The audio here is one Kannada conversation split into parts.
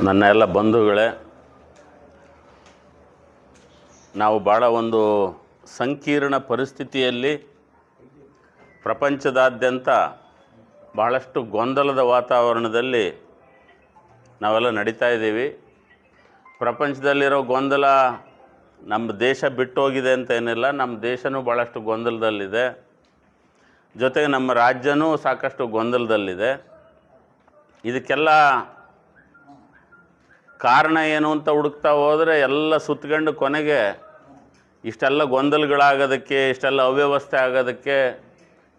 ನನ್ನ ಎಲ್ಲ ಬಂಧುಗಳೇ, ನಾವು ಭಾಳ ಒಂದು ಸಂಕೀರ್ಣ ಪರಿಸ್ಥಿತಿಯಲ್ಲಿ ಪ್ರಪಂಚದಾದ್ಯಂತ ಬಹಳಷ್ಟು ಗೊಂದಲದ ವಾತಾವರಣದಲ್ಲಿ ನಾವೆಲ್ಲ ನಡೀತಾ ಇದ್ದೀವಿ. ಪ್ರಪಂಚದಲ್ಲಿರೋ ಗೊಂದಲ ನಮ್ಮ ದೇಶ ಬಿಟ್ಟೋಗಿದೆ ಅಂತ ಏನಿಲ್ಲ, ನಮ್ಮ ದೇಶನೂ ಭಾಳಷ್ಟು ಗೊಂದಲದಲ್ಲಿದೆ. ಜೊತೆಗೆ ನಮ್ಮ ರಾಜ್ಯನೂ ಸಾಕಷ್ಟು ಗೊಂದಲದಲ್ಲಿದೆ. ಇದಕ್ಕೆಲ್ಲ ಕಾರಣ ಏನು ಅಂತ ಹುಡುಕ್ತಾ ಹೋದರೆ ಎಲ್ಲ ಸುತ್ತಕೊಂಡು ಕೊನೆಗೆ ಇಷ್ಟೆಲ್ಲ ಗೊಂದಲಗಳಾಗೋದಕ್ಕೆ, ಇಷ್ಟೆಲ್ಲ ಅವ್ಯವಸ್ಥೆ ಆಗೋದಕ್ಕೆ,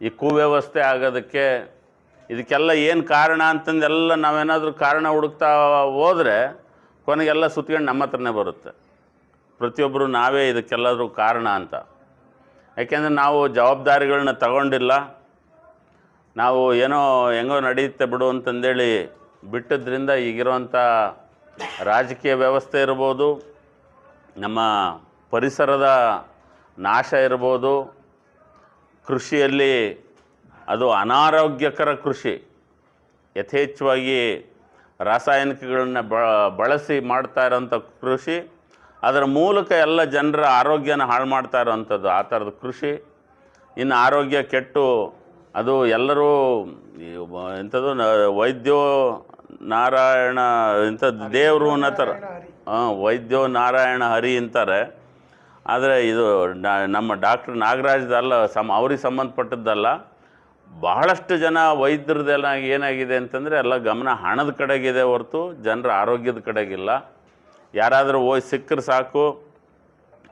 ಈ ಕುವ್ಯವಸ್ಥೆ ಆಗೋದಕ್ಕೆ, ಇದಕ್ಕೆಲ್ಲ ಏನು ಕಾರಣ ಅಂತಂದೆಲ್ಲ ನಾವೇನಾದರೂ ಕಾರಣ ಹುಡುಕ್ತಾ ಹೋದರೆ ಕೊನೆಗೆಲ್ಲ ಸುತ್ಕೊಂಡು ನಮ್ಮ ಹತ್ರನೇ ಬರುತ್ತೆ. ಪ್ರತಿಯೊಬ್ಬರು ನಾವೇ ಇದಕ್ಕೆಲ್ಲಾದರೂ ಕಾರಣ ಅಂತ. ಯಾಕೆಂದರೆ ನಾವು ಜವಾಬ್ದಾರಿಗಳನ್ನ ತಗೊಂಡಿಲ್ಲ. ನಾವು ಏನೋ ಹೆಂಗೋ ನಡೆಯುತ್ತೆ ಬಿಡು ಅಂತಂದೇಳಿ ಬಿಟ್ಟದ್ರಿಂದ ಈಗಿರುವಂಥ ರಾಜಕೀಯ ವ್ಯವಸ್ಥೆ ಇರ್ಬೋದು, ನಮ್ಮ ಪರಿಸರದ ನಾಶ ಇರ್ಬೋದು, ಕೃಷಿಯಲ್ಲಿ ಅದು ಅನಾರೋಗ್ಯಕರ ಕೃಷಿ, ಯಥೇಚ್ಛವಾಗಿ ರಾಸಾಯನಿಕಗಳನ್ನ ಬಳಸಿ ಮಾಡ್ತಾ ಇರೋಂಥ ಕೃಷಿ, ಅದರ ಮೂಲಕ ಎಲ್ಲ ಜನರ ಆರೋಗ್ಯನ ಹಾಳು ಮಾಡ್ತಾ ಇರೋವಂಥದ್ದು ಆ ಥರದ ಕೃಷಿ. ಇನ್ನು ಆರೋಗ್ಯ ಕೆಟ್ಟು ಅದು ಎಲ್ಲರೂ ಎಂಥದ್ದು ವೈದ್ಯೋ ನಾರಾಯಣ ಅಂತ ದೇವರು ಅನ್ನೋ ಹಾಂ ವೈದ್ಯೋ ನಾರಾಯಣ ಹರಿ ಅಂತಾರೆ. ಆದರೆ ಇದು ನಮ್ಮ ಡಾಕ್ಟ್ರ್ ನಾಗರಾಜ್ದಲ್ಲ ಸಮ ಅವ್ರಿಗೆ ಸಂಬಂಧಪಟ್ಟದ್ದಲ್ಲ ಬಹಳಷ್ಟು ಜನ ವೈದ್ಯರದೆಲ್ಲ ಏನಾಗಿದೆ ಅಂತಂದರೆ ಎಲ್ಲ ಗಮನ ಹಣದ ಕಡೆಗಿದೆ ಹೊರತು ಜನರ ಆರೋಗ್ಯದ ಕಡೆಗಿಲ್ಲ. ಯಾರಾದರೂ ಹೋಗಿ ಸಿಕ್ಕರೆ ಸಾಕು.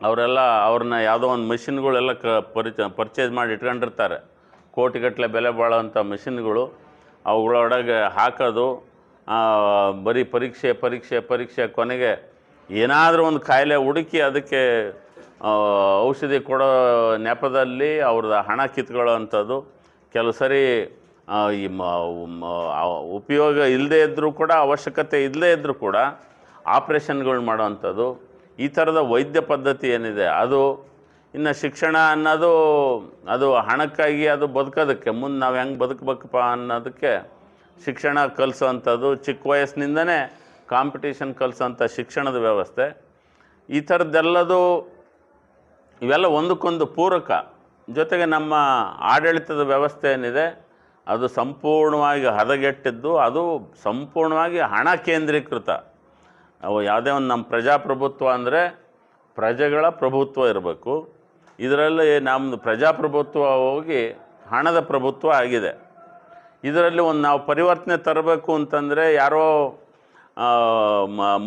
ಅವರೆಲ್ಲ ಅವ್ರನ್ನ ಯಾವುದೋ ಒಂದು ಮಿಷಿನ್ಗಳೆಲ್ಲ ಕ ಪರಿಚ ಪರ್ಚೇಸ್ ಮಾಡಿ ಇಟ್ಕೊಂಡಿರ್ತಾರೆ. ಕೋಟಿಗಟ್ಟಲೆ ಬೆಲೆ ಬಾಳೋವಂಥ ಮಿಷಿನ್ಗಳು ಅವುಗಳೊಳಗೆ ಹಾಕೋದು ಬರೀ ಪರೀಕ್ಷೆ ಪರೀಕ್ಷೆ ಪರೀಕ್ಷೆ ಕೊನೆಗೆ ಏನಾದರೂ ಒಂದು ಕಾಯಿಲೆ ಹುಡುಕಿ ಅದಕ್ಕೆ ಔಷಧಿ ಕೊಡೋ ನೆಪದಲ್ಲಿ ಅವ್ರದ್ದು ಹಣ ಕಿತ್ಕೊಳ್ಳೋ ಅಂಥದ್ದು. ಕೆಲವು ಸರಿ ಈ ಉಪಯೋಗ ಇಲ್ಲದೇ ಇದ್ದರೂ ಕೂಡ, ಅವಶ್ಯಕತೆ ಇಲ್ಲದೇ ಇದ್ದರೂ ಕೂಡ ಆಪ್ರೇಷನ್ಗಳು ಮಾಡೋವಂಥದ್ದು ಈ ಥರದ ವೈದ್ಯ ಪದ್ಧತಿ ಏನಿದೆ, ಅದು ಇನ್ನು ಶಿಕ್ಷಣ ಅನ್ನೋದು, ಅದು ಹಣಕ್ಕಾಗಿ ಅದು ಬದುಕೋದಕ್ಕೆ, ಮುಂದೆ ನಾವು ಹೆಂಗೆ ಬದುಕಬೇಕಪ್ಪ ಅನ್ನೋದಕ್ಕೆ ಶಿಕ್ಷಣ ಕಲಿಸೋವಂಥದ್ದು ಚಿಕ್ಕ ವಯಸ್ಸಿನಿಂದನೇ ಕಾಂಪಿಟೇಷನ್ ಕಲಿಸೋಂಥ ಶಿಕ್ಷಣದ ವ್ಯವಸ್ಥೆ. ಈ ಥರದ್ದೆಲ್ಲದು ಇವೆಲ್ಲ ಒಂದಕ್ಕೊಂದು ಪೂರಕ. ಜೊತೆಗೆ ನಮ್ಮ ಆಡಳಿತದ ವ್ಯವಸ್ಥೆ ಏನಿದೆ, ಅದು ಸಂಪೂರ್ಣವಾಗಿ ಹದಗೆಟ್ಟಿದ್ದು, ಅದು ಸಂಪೂರ್ಣವಾಗಿ ಹಣ ಕೇಂದ್ರೀಕೃತ. ಅವು ಯಾವುದೇ ಒಂದು ನಮ್ಮ ಪ್ರಜಾಪ್ರಭುತ್ವ ಅಂದರೆ ಪ್ರಜೆಗಳ ಪ್ರಭುತ್ವ ಇರಬೇಕು. ಇದರಲ್ಲಿ ನಮ್ಮದು ಪ್ರಜಾಪ್ರಭುತ್ವ ಹೋಗಿ ಹಣದ ಪ್ರಭುತ್ವ ಆಗಿದೆ. ಇದರಲ್ಲಿ ಒಂದು ನಾವು ಪರಿವರ್ತನೆ ತರಬೇಕು ಅಂತಂದರೆ ಯಾರೋ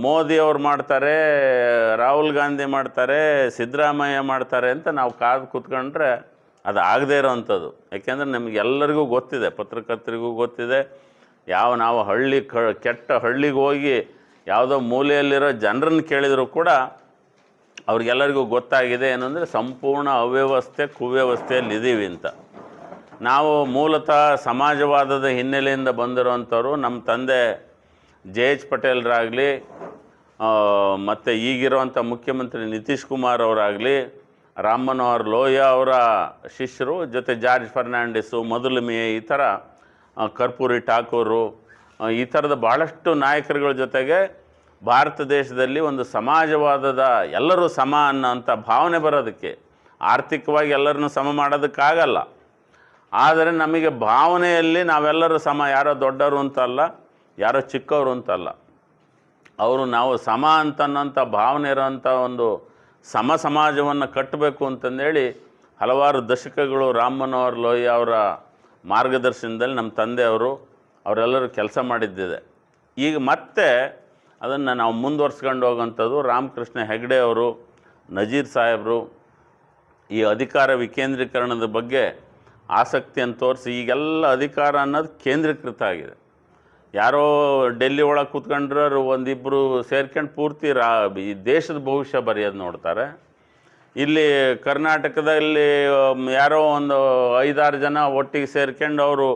ಮೋದಿ ಅವ್ರು ಮಾಡ್ತಾರೆ, ರಾಹುಲ್ ಗಾಂಧಿ ಮಾಡ್ತಾರೆ, ಸಿದ್ದರಾಮಯ್ಯ ಮಾಡ್ತಾರೆ ಅಂತ ನಾವು ಕಾದು ಕೂತ್ಕೊಂಡ್ರೆ ಅದು ಆಗದೇ ಇರೋವಂಥದ್ದು ಯಾಕೆಂದರೆ ನಮಗೆಲ್ಲರಿಗೂ ಗೊತ್ತಿದೆ, ಪತ್ರಕರ್ತರಿಗೂ ಗೊತ್ತಿದೆ, ಯಾವ ನಾವು ಹಳ್ಳಿ ಕ, ಕೆಟ್ಟ ಹಳ್ಳಿಗೆ ಹೋಗಿ ಯಾವುದೋ ಮೂಲೆಯಲ್ಲಿರೋ ಜನರನ್ನು ಕೇಳಿದರೂ ಕೂಡ ಅವ್ರಿಗೆಲ್ಲರಿಗೂ ಗೊತ್ತಾಗಿದೆ ಏನಂದರೆ ಸಂಪೂರ್ಣ ಅವ್ಯವಸ್ಥೆ ಕುವ್ಯವಸ್ಥೆಯಲ್ಲಿ ಇದ್ದೀವಿ ಅಂತ. ನಾವು ಮೂಲತಃ ಸಮಾಜವಾದದ ಹಿನ್ನೆಲೆಯಿಂದ ಬಂದಿರೋವಂಥವ್ರು ನಮ್ಮ ತಂದೆ ಜೆ ಎಚ್ ಪಟೇಲ್ರಾಗಲಿ ಮತ್ತು ಈಗಿರುವಂಥ ಮುಖ್ಯಮಂತ್ರಿ ನಿತೀಶ್ ಕುಮಾರ್ ಅವರಾಗಲಿ, ರಾಮ್ ಮನೋಹರ್ ಲೋಹಿಯಾ ಅವರ ಶಿಷ್ಯರು, ಜೊತೆ ಜಾರ್ಜ್ ಫರ್ನಾಂಡಿಸು ಮಧುಲಿಮಿ ಈ ಥರ ಕರ್ಪೂರಿ ಠಾಕೂರು ಈ ಥರದ ಭಾಳಷ್ಟು ನಾಯಕರುಗಳ ಜೊತೆಗೆ ಭಾರತ ದೇಶದಲ್ಲಿ ಒಂದು ಸಮಾಜವಾದದ ಎಲ್ಲರೂ ಸಮ ಅನ್ನೋಂಥ ಭಾವನೆ ಬರೋದಕ್ಕೆ, ಆರ್ಥಿಕವಾಗಿ ಎಲ್ಲರನ್ನೂ ಸಮ ಮಾಡೋದಕ್ಕಾಗಲ್ಲ. ಆದರೆ ನಮಗೆ ಭಾವನೆಯಲ್ಲಿ ನಾವೆಲ್ಲರೂ ಸಮ, ಯಾರೋ ದೊಡ್ಡವರು ಅಂತಲ್ಲ, ಯಾರೋ ಚಿಕ್ಕವರು ಅಂತಲ್ಲ. ಅವರು ನಾವು ಸಮ ಅಂತನ್ನೋಂಥ ಭಾವನೆ ಇರೋಂಥ ಒಂದು ಸಮ ಸಮಾಜವನ್ನು ಕಟ್ಟಬೇಕು ಅಂತಂದೇಳಿ ಹಲವಾರು ದಶಕಗಳು ರಾಮ್ ಮನೋಹರ್ ಲೋಹಿ ಅವರ ಮಾರ್ಗದರ್ಶನದಲ್ಲಿ ನಮ್ಮ ತಂದೆಯವರು ಅವರೆಲ್ಲರೂ ಕೆಲಸ ಮಾಡಿದ್ದಿದೆ. ಈಗ ಮತ್ತೆ ಅದನ್ನು ನಾವು ಮುಂದುವರ್ಸ್ಕೊಂಡು ಹೋಗೋಂಥದ್ದು ರಾಮಕೃಷ್ಣ ಹೆಗ್ಡೆ ಅವರು, ನಜೀರ್ ಸಾಹೇಬರು ಈ ಅಧಿಕಾರ ವಿಕೇಂದ್ರೀಕರಣದ ಬಗ್ಗೆ ಆಸಕ್ತಿಯನ್ನು ತೋರಿಸಿ ಈಗೆಲ್ಲ ಅಧಿಕಾರ ಅನ್ನೋದು ಕೇಂದ್ರೀಕೃತ ಆಗಿದೆ. ಯಾರೋ ಡೆಲ್ಲಿ ಒಳಗೆ ಕೂತ್ಕೊಂಡ್ರು ಒಂದಿಬ್ಬರು ಸೇರ್ಕೊಂಡು ಪೂರ್ತಿ ರಾ ಈ ದೇಶದ ಭವಿಷ್ಯ ಬರೆಯೋದು ನೋಡ್ತಾರೆ. ಇಲ್ಲಿ ಕರ್ನಾಟಕದಲ್ಲಿ ಯಾರೋ ಒಂದು ಐದಾರು ಜನ ಒಟ್ಟಿಗೆ ಸೇರ್ಕೊಂಡು ಅವರು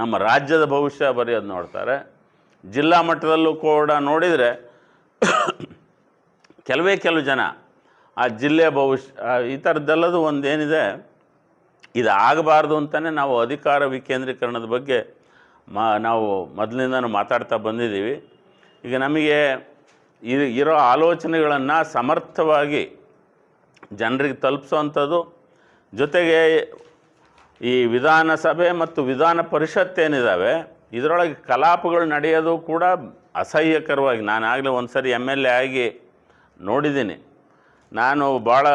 ನಮ್ಮ ರಾಜ್ಯದ ಭವಿಷ್ಯ ಬರೆಯೋದು ನೋಡ್ತಾರೆ. ಜಿಲ್ಲಾ ಮಟ್ಟದಲ್ಲೂ ಕೂಡ ನೋಡಿದರೆ ಕೆಲವೇ ಕೆಲವು ಜನ ಆ ಜಿಲ್ಲೆಯ ಭವಿಷ್ಯ ಈ ಥರದ್ದೆಲ್ಲದು ಒಂದೇನಿದೆ ಇದು ಆಗಬಾರ್ದು ಅಂತಲೇ ನಾವು ಅಧಿಕಾರ ವಿಕೇಂದ್ರೀಕರಣದ ಬಗ್ಗೆ ಮಾ, ನಾವು ಮೊದಲಿಂದನೂ ಮಾತಾಡ್ತಾ ಬಂದಿದ್ದೀವಿ. ಈಗ ನಮಗೆ ಇರೋ ಆಲೋಚನೆಗಳನ್ನು ಸಮರ್ಥವಾಗಿ ಜನರಿಗೆ ತಲುಪಿಸೋವಂಥದ್ದು ಜೊತೆಗೆ ಈ ವಿಧಾನಸಭೆ ಮತ್ತು ವಿಧಾನ ಪರಿಷತ್ ಏನಿದ್ದಾವೆ ಇದರೊಳಗೆ ಕಲಾಪಗಳು ನಡೆಯೋದು ಕೂಡ ಅಸಹ್ಯಕರವಾಗಿ. ನಾನು ಆಗಲೇ ಒಂದು ಸರಿ ಎಂ ಎಲ್ ಎ ಆಗಿ ನೋಡಿದ್ದೀನಿ. ನಾನು ಭಾಳ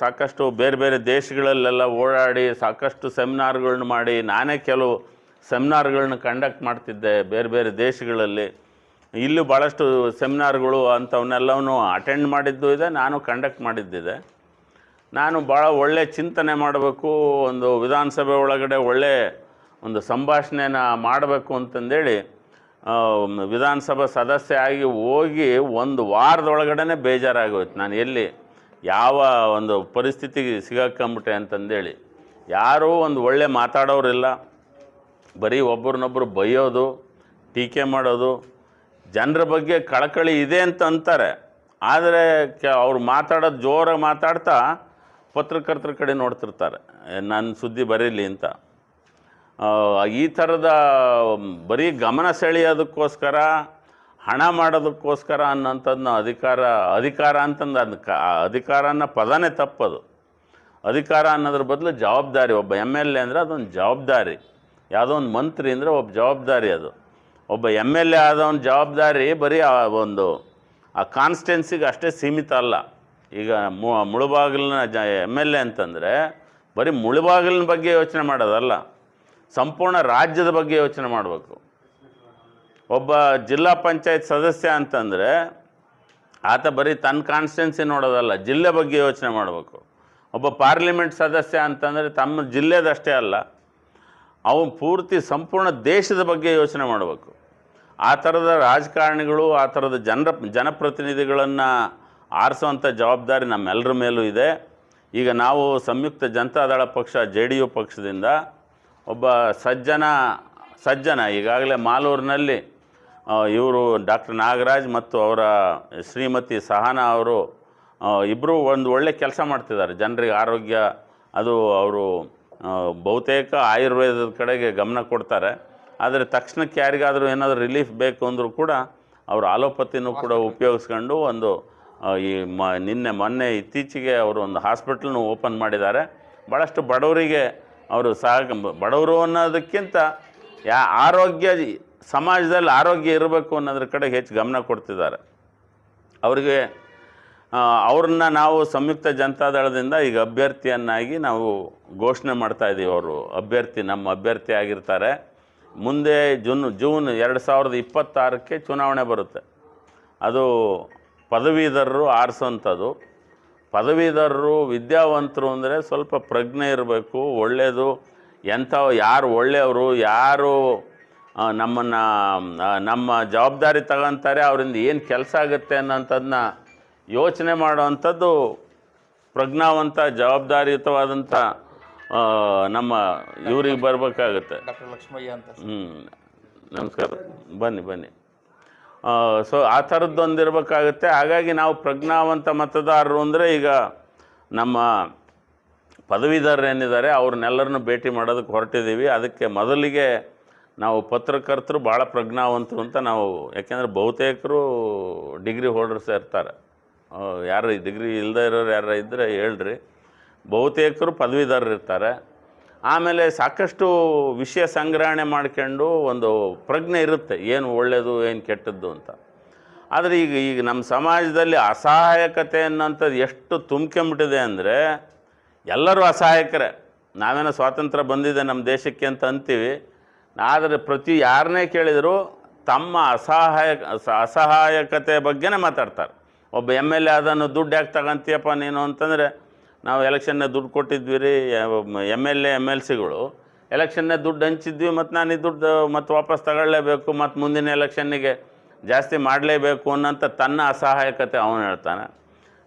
ಸಾಕಷ್ಟು ಬೇರೆ ಬೇರೆ ದೇಶಗಳಲ್ಲೆಲ್ಲ ಓಡಾಡಿ ಸಾಕಷ್ಟು ಸೆಮಿನಾರ್ಗಳನ್ನ ಮಾಡಿ ನಾನೇ ಕೆಲವು ಸೆಮಿನಾರ್ಗಳನ್ನ ಕಂಡಕ್ಟ್ ಮಾಡ್ತಿದ್ದೆ ಬೇರೆ ಬೇರೆ ದೇಶಗಳಲ್ಲಿ. ಇಲ್ಲೂ ಭಾಳಷ್ಟು ಸೆಮಿನಾರ್ಗಳು ಅಂಥವನ್ನೆಲ್ಲವನ್ನು ಅಟೆಂಡ್ ಮಾಡಿದ್ದು ಇದೆ, ನಾನು ಕಂಡಕ್ಟ್ ಮಾಡಿದ್ದಿದೆ. ನಾನು ಭಾಳ ಒಳ್ಳೆ ಚಿಂತನೆ ಮಾಡಬೇಕು, ಒಂದು ವಿಧಾನಸಭೆ ಒಳಗಡೆ ಒಳ್ಳೆ ಒಂದು ಸಂಭಾಷಣೆನ ಮಾಡಬೇಕು ಅಂತಂದೇಳಿ ವಿಧಾನಸಭಾ ಸದಸ್ಯ ಆಗಿ ಹೋಗಿ ಒಂದು ವಾರದೊಳಗಡೆ ಬೇಜಾರಾಗೋಯ್ತು. ನಾನು ಎಲ್ಲಿ ಯಾವ ಒಂದು ಪರಿಸ್ಥಿತಿಗೆ ಸಿಗಾಕೊಂಬಿಟ್ಟೆ ಅಂತಂದೇಳಿ. ಯಾರೂ ಒಂದು ಒಳ್ಳೆ ಮಾತಾಡೋರಿಲ್ಲ. ಬರೀ ಒಬ್ಬರನ್ನೊಬ್ಬರು ಬೈಯೋದು, ಟೀಕೆ ಮಾಡೋದು. ಜನರ ಬಗ್ಗೆ ಕಳಕಳಿ ಇದೆ ಅಂತ ಅಂತಾರೆ. ಆದರೆ ಕೆ, ಅವ್ರು ಮಾತಾಡೋದು ಜೋರಾಗಿ ಮಾತಾಡ್ತಾ ಪತ್ರಕರ್ತರ ಕಡೆ ನೋಡ್ತಿರ್ತಾರೆ. ನನ್ನ ಸುದ್ದಿ ಬರೀಲಿ ಅಂತ. ಈ ಥರದ ಬರೀ ಗಮನ ಸೆಳೆಯೋದಕ್ಕೋಸ್ಕರ, ಹಣ ಮಾಡೋದಕ್ಕೋಸ್ಕರ ಅನ್ನೋಂಥದ್ದನ್ನ ಅಧಿಕಾರ ಅಧಿಕಾರ ಅಂತಂದು ಅದು ಕ ಅಧಿಕಾರ ಅನ್ನೋ ಪದನೇ ತಪ್ಪದು. ಅಧಿಕಾರ ಅನ್ನೋದ್ರ ಬದಲು ಜವಾಬ್ದಾರಿ, ಒಬ್ಬ ಎಂ ಎಲ್ ಎ ಅಂದರೆ ಅದೊಂದು ಜವಾಬ್ದಾರಿ. ಯಾವುದೋ ಒಂದು ಮಂತ್ರಿ ಅಂದರೆ ಒಬ್ಬ ಜವಾಬ್ದಾರಿ ಅದು. ಒಬ್ಬ ಎಂ ಎಲ್ ಎ ಆದವನ ಜವಾಬ್ದಾರಿ ಬರೀ ಆ ಒಂದು, ಆ ಕಾನ್ಸ್ಟೆನ್ಸಿಗೆ ಅಷ್ಟೇ ಸೀಮಿತ ಅಲ್ಲ. ಈಗ ಮುಳುಬಾಗಿಲಿನ ಜ ಎಂ ಎಲ್ ಎ ಅಂತಂದರೆ ಬರೀ ಮುಳುಬಾಗಿಲಿನ ಬಗ್ಗೆ ಯೋಚನೆ ಮಾಡೋದಲ್ಲ. ಸಂಪೂರ್ಣ ರಾಜ್ಯದ ಬಗ್ಗೆ ಯೋಚನೆ ಮಾಡಬೇಕು. ಒಬ್ಬ ಜಿಲ್ಲಾ ಪಂಚಾಯತ್ ಸದಸ್ಯ ಅಂತಂದರೆ ಆತ ಬರೀ ತನ್ನ ಕಾನ್ಸ್ಟೆನ್ಸಿ ನೋಡೋದಲ್ಲ, ಜಿಲ್ಲೆ ಬಗ್ಗೆ ಯೋಚನೆ ಮಾಡಬೇಕು. ಒಬ್ಬ ಪಾರ್ಲಿಮೆಂಟ್ ಸದಸ್ಯ ಅಂತಂದರೆ ತಮ್ಮ ಜಿಲ್ಲೆದಷ್ಟೇ ಅಲ್ಲ ಅವನು ಪೂರ್ತಿ ಸಂಪೂರ್ಣ ದೇಶದ ಬಗ್ಗೆ ಯೋಚನೆ ಮಾಡಬೇಕು. ಆ ಥರದ ರಾಜಕಾರಣಿಗಳು, ಆ ಥರದ ಜನರ, ಜನಪ್ರತಿನಿಧಿಗಳನ್ನು ಆರಿಸುವಂಥ ಜವಾಬ್ದಾರಿ ನಮ್ಮೆಲ್ಲರ ಮೇಲೂ ಇದೆ. ಈಗ ನಾವು ಸಂಯುಕ್ತ ಜನತಾದಳ ಪಕ್ಷ, ಜೆ ಡಿ ಯು ಪಕ್ಷದಿಂದ ಒಬ್ಬ ಸಜ್ಜನ ಸಜ್ಜನ ಈಗಾಗಲೇ ಮಾಲೂರಿನಲ್ಲಿ ಇವರು ಡಾಕ್ಟರ್ ನಾಗರಾಜ್ ಮತ್ತು ಅವರ ಶ್ರೀಮತಿ ಸಹನಾ ಅವರು ಇಬ್ಬರು ಒಂದು ಒಳ್ಳೆ ಕೆಲಸ ಮಾಡ್ತಿದ್ದಾರೆ. ಜನರಿಗೆ ಆರೋಗ್ಯ ಅದು ಅವರು ಬಹುತೇಕ ಆಯುರ್ವೇದದ ಕಡೆಗೆ ಗಮನ ಕೊಡ್ತಾರೆ. ಆದರೆ ತಕ್ಷಣಕ್ಕೆ ಯಾರಿಗಾದರೂ ಏನಾದರೂ ರಿಲೀಫ್ ಬೇಕು ಅಂದರೂ ಕೂಡ ಅವರು ಆಲೋಪತಿನೂ ಕೂಡ ಉಪಯೋಗಿಸ್ಕೊಂಡು ಒಂದು ಈ ಮ ನಿನ್ನೆ ಮೊನ್ನೆ ಇತ್ತೀಚೆಗೆ ಅವರು ಒಂದು ಹಾಸ್ಪಿಟ್ಲನ್ನು ಓಪನ್ ಮಾಡಿದ್ದಾರೆ. ಭಾಳಷ್ಟು ಬಡವರಿಗೆ ಅವರು ಸಹ ಬಡವರು ಅನ್ನೋದಕ್ಕಿಂತ ಯಾ ಆರೋಗ್ಯ, ಸಮಾಜದಲ್ಲಿ ಆರೋಗ್ಯ ಇರಬೇಕು ಅನ್ನೋದ್ರ ಕಡೆ ಹೆಚ್ಚು ಗಮನ ಕೊಡ್ತಿದ್ದಾರೆ. ಅವರಿಗೆ ಅವ್ರನ್ನ ನಾವು ಸಂಯುಕ್ತ ಜನತಾದಳದಿಂದ ಈಗ ಅಭ್ಯರ್ಥಿಯನ್ನಾಗಿ ನಾವು ಘೋಷಣೆ ಮಾಡ್ತಾ ಇದ್ದೀವಿ ಅವರು. ಅಭ್ಯರ್ಥಿ ನಮ್ಮ ಅಭ್ಯರ್ಥಿ ಆಗಿರ್ತಾರೆ. ಮುಂದೆ ಜೂನ್ ಜೂನ್ ಎರಡು ಸಾವಿರದ ಇಪ್ಪತ್ತಾರಕ್ಕೆ ಚುನಾವಣೆ ಬರುತ್ತೆ. ಅದು ಪದವೀಧರರು ಆರಿಸೋಂಥದ್ದು ಪದವೀಧರರು ವಿದ್ಯಾವಂತರು ಅಂದರೆ ಸ್ವಲ್ಪ ಪ್ರಜ್ಞೆ ಇರಬೇಕು ಒಳ್ಳೆಯದು ಎಂಥ ಯಾರು ಒಳ್ಳೆಯವರು ಯಾರು ನಮ್ಮನ್ನು ನಮ್ಮ ಜವಾಬ್ದಾರಿ ತಗೊಂತಾರೆ ಅವರಿಂದ ಏನು ಕೆಲಸ ಆಗುತ್ತೆ ಅನ್ನೋಂಥದ್ದನ್ನ ಯೋಚನೆ ಮಾಡುವಂಥದ್ದು ಪ್ರಜ್ಞಾವಂತ ಜವಾಬ್ದಾರಿಯುತವಾದಂಥ ನಮ್ಮ ಇವ್ರಿಗೆ ಬರಬೇಕಾಗುತ್ತೆ. ಡಾಕ್ಟರ್ ಲಕ್ಷ್ಮಯ್ಯ ಅಂತ. ಹ್ಞೂ ನಮಸ್ಕಾರ. ಬನ್ನಿ ಬನ್ನಿ. ಸೊ ಆ ಥರದ್ದೊಂದು ಇರಬೇಕಾಗುತ್ತೆ ಹಾಗಾಗಿ ನಾವು ಪ್ರಜ್ಞಾವಂತ ಮತದಾರರು ಅಂದರೆ ಈಗ ನಮ್ಮ ಪದವೀಧರರು ಏನಿದ್ದಾರೆ, ಅವ್ರನ್ನೆಲ್ಲರನ್ನು ಭೇಟಿ ಮಾಡೋದಕ್ಕೆ ಹೊರಟಿದ್ದೀವಿ. ಅದಕ್ಕೆ ಮೊದಲಿಗೆ ನಾವು ಪತ್ರಕರ್ತರು ಭಾಳ ಪ್ರಜ್ಞಾವಂತರು ಅಂತ ನಾವು, ಯಾಕೆಂದರೆ ಬಹುತೇಕರು ಡಿಗ್ರಿ ಹೋಲ್ಡರ್ಸ್ ಇರ್ತಾರೆ. ಯಾರು ಡಿಗ್ರಿ ಇಲ್ಲದೆ ಇರೋರು ಯಾರು ಇದ್ದರೆ ಹೇಳ್ರಿ. ಬಹುತೇಕರು ಪದವೀಧರರು ಇರ್ತಾರೆ ಆಮೇಲೆ ಸಾಕಷ್ಟು ವಿಷಯ ಸಂಗ್ರಹಣೆ ಮಾಡ್ಕೊಂಡು ಒಂದು ಪ್ರಜ್ಞೆ ಇರುತ್ತೆ, ಏನು ಒಳ್ಳೆಯದು ಏನು ಕೆಟ್ಟದ್ದು ಅಂತ. ಆದರೆ ಈಗ ಈಗ ನಮ್ಮ ಸಮಾಜದಲ್ಲಿ ಅಸಹಾಯಕತೆ ಅನ್ನೋಂಥದ್ದು ಎಷ್ಟು ತುಂಬ್ಕೊಂಬಿಟ್ಟಿದೆ ಅಂದರೆ ಎಲ್ಲರೂ ಅಸಹಾಯಕರೇ. ನಾವೇನೋ ಸ್ವಾತಂತ್ರ್ಯ ಬಂದಿದೆ ನಮ್ಮ ದೇಶಕ್ಕೆ ಅಂತ ಅಂತೀವಿ. ಆದರೆ ಪ್ರತಿ ಯಾರನ್ನೇ ಕೇಳಿದರೂ ತಮ್ಮ ಅಸಹಾಯ, ಅಸಹಾಯಕತೆ ಬಗ್ಗೆನೇ ಮಾತಾಡ್ತಾರೆ. ಒಬ್ಬ ಎಂ ಎಲ್ ಎ ಅದನ್ನು ದುಡ್ಡು ಯಾಕೆ ತಗೊಂತೀಯಪ್ಪ ನೀನು ಅಂತಂದರೆ ನಾವು ಎಲೆಕ್ಷನ್ನ ದುಡ್ಡು ಕೊಟ್ಟಿದ್ವಿ ರೀ M L A M L ಸಿಗಳು. ಎಲೆಕ್ಷನ್ನ ದುಡ್ಡು ಹಂಚಿದ್ವಿ ಮತ್ತು ನಾನು ಈ ದುಡ್ಡು ಮತ್ತು ವಾಪಸ್ ತಗೊಳ್ಳೇಬೇಕು ಮತ್ತು ಮುಂದಿನ ಎಲೆಕ್ಷನ್ನಿಗೆ ಜಾಸ್ತಿ ಮಾಡಲೇಬೇಕು ಅನ್ನೋಂಥ ತನ್ನ ಅಸಹಾಯಕತೆ ಅವನು ಹೇಳ್ತಾನೆ.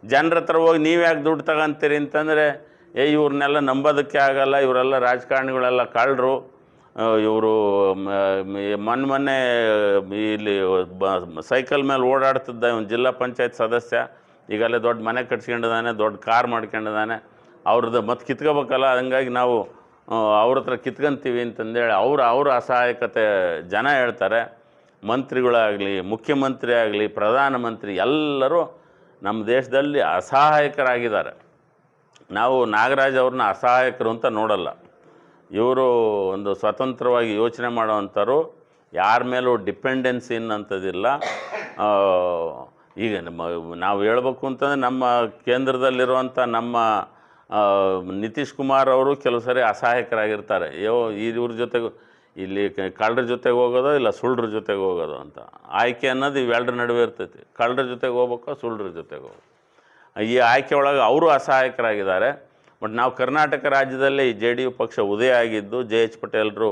ಜನರ ಹತ್ರ ಹೋಗಿ ನೀವು ಯಾಕೆ ದುಡ್ಡು ತಗೊಂತೀರಿ ಅಂತಂದರೆ, ಏ, ಇವ್ರನ್ನೆಲ್ಲ ನಂಬೋದಕ್ಕೆ ಆಗಲ್ಲ, ಇವರೆಲ್ಲ ರಾಜಕಾರಣಿಗಳೆಲ್ಲ ಕಳ್ಳರು. ಇವರು ಮೊನ್ನೆ ಮೊನ್ನೆ ಇಲ್ಲಿ ಸೈಕಲ್ ಮೇಲೆ ಓಡಾಡ್ತಿದ್ದ ಇವನು ಜಿಲ್ಲಾ ಪಂಚಾಯತ್ ಸದಸ್ಯ. ಈಗಲೇ ದೊಡ್ಡ ಮನೆ ಕಟ್ಸ್ಕೊಂಡಿದ್ದಾನೆ, ದೊಡ್ಡ ಕಾರ್ ಮಾಡ್ಕೊಂಡಿದ್ದಾನೆ. ಅವ್ರದ್ದು ಮತ್ತೆ ಕಿತ್ಕೋಬೇಕಲ್ಲ, ಹಂಗಾಗಿ ನಾವು ಅವ್ರ ಹತ್ರ ಕಿತ್ಕೊಂತೀವಿ ಅಂತಂದೇಳಿ ಅವ್ರ ಅವ್ರ ಅಸಹಾಯಕತೆ ಜನ ಹೇಳ್ತಾರೆ. ಮಂತ್ರಿಗಳಾಗಲಿ, ಮುಖ್ಯಮಂತ್ರಿ ಆಗಲಿ, ಪ್ರಧಾನಮಂತ್ರಿ ಎಲ್ಲರೂ ನಮ್ಮ ದೇಶದಲ್ಲಿ ಅಸಹಾಯಕರಾಗಿದ್ದಾರೆ. ನಾವು ನಾಗರಾಜ್ ಅವ್ರನ್ನ ಅಸಹಾಯಕರು ಅಂತ ನೋಡಲ್ಲ. ಇವರು ಒಂದು ಸ್ವತಂತ್ರವಾಗಿ ಯೋಚನೆ ಮಾಡೋವಂಥವ್ರು, ಯಾರ ಮೇಲೂ ಡಿಪೆಂಡೆನ್ಸಿ ಅನ್ನೋಂಥದ್ದಿಲ್ಲ. ಈಗ ನಮ್ಮ, ನಾವು ಹೇಳಬೇಕು ಅಂತಂದರೆ ನಮ್ಮ ಕೇಂದ್ರದಲ್ಲಿರುವಂಥ ನಮ್ಮ ನಿತೀಶ್ ಕುಮಾರ್ ಅವರು ಕೆಲವು ಸರಿ ಅಸಹಾಯಕರಾಗಿರ್ತಾರೆ. ಯೋ ಇವ್ರ ಜೊತೆಗೆ, ಇಲ್ಲಿ ಕಳ್ಳರ ಜೊತೆಗೆ ಹೋಗೋದೋ ಇಲ್ಲ ಸುಳ್ಳರ ಜೊತೆಗೆ ಹೋಗೋದು ಅಂತ. ಆಯ್ಕೆ ಅನ್ನೋದು ಇವೆಲ್ಲರ ನಡುವೆ ಇರ್ತೈತಿ. ಕಳ್ಳರ ಜೊತೆಗೆ ಹೋಗ್ಬೇಕೋ ಸುಳ್ಳರ ಜೊತೆಗೆ ಹೋಗ್ಬೇಕು. ಈ ಆಯ್ಕೆ ಒಳಗೆ ಅವರು ಅಸಹಾಯಕರಾಗಿದ್ದಾರೆ. ಬಟ್ ನಾವು ಕರ್ನಾಟಕ ರಾಜ್ಯದಲ್ಲೇ ಈ ಜೆ ಡಿ ಯು ಪಕ್ಷ ಉದಯ ಆಗಿದ್ದು ಜೆ ಎಚ್ ಪಟೇಲ್ರು,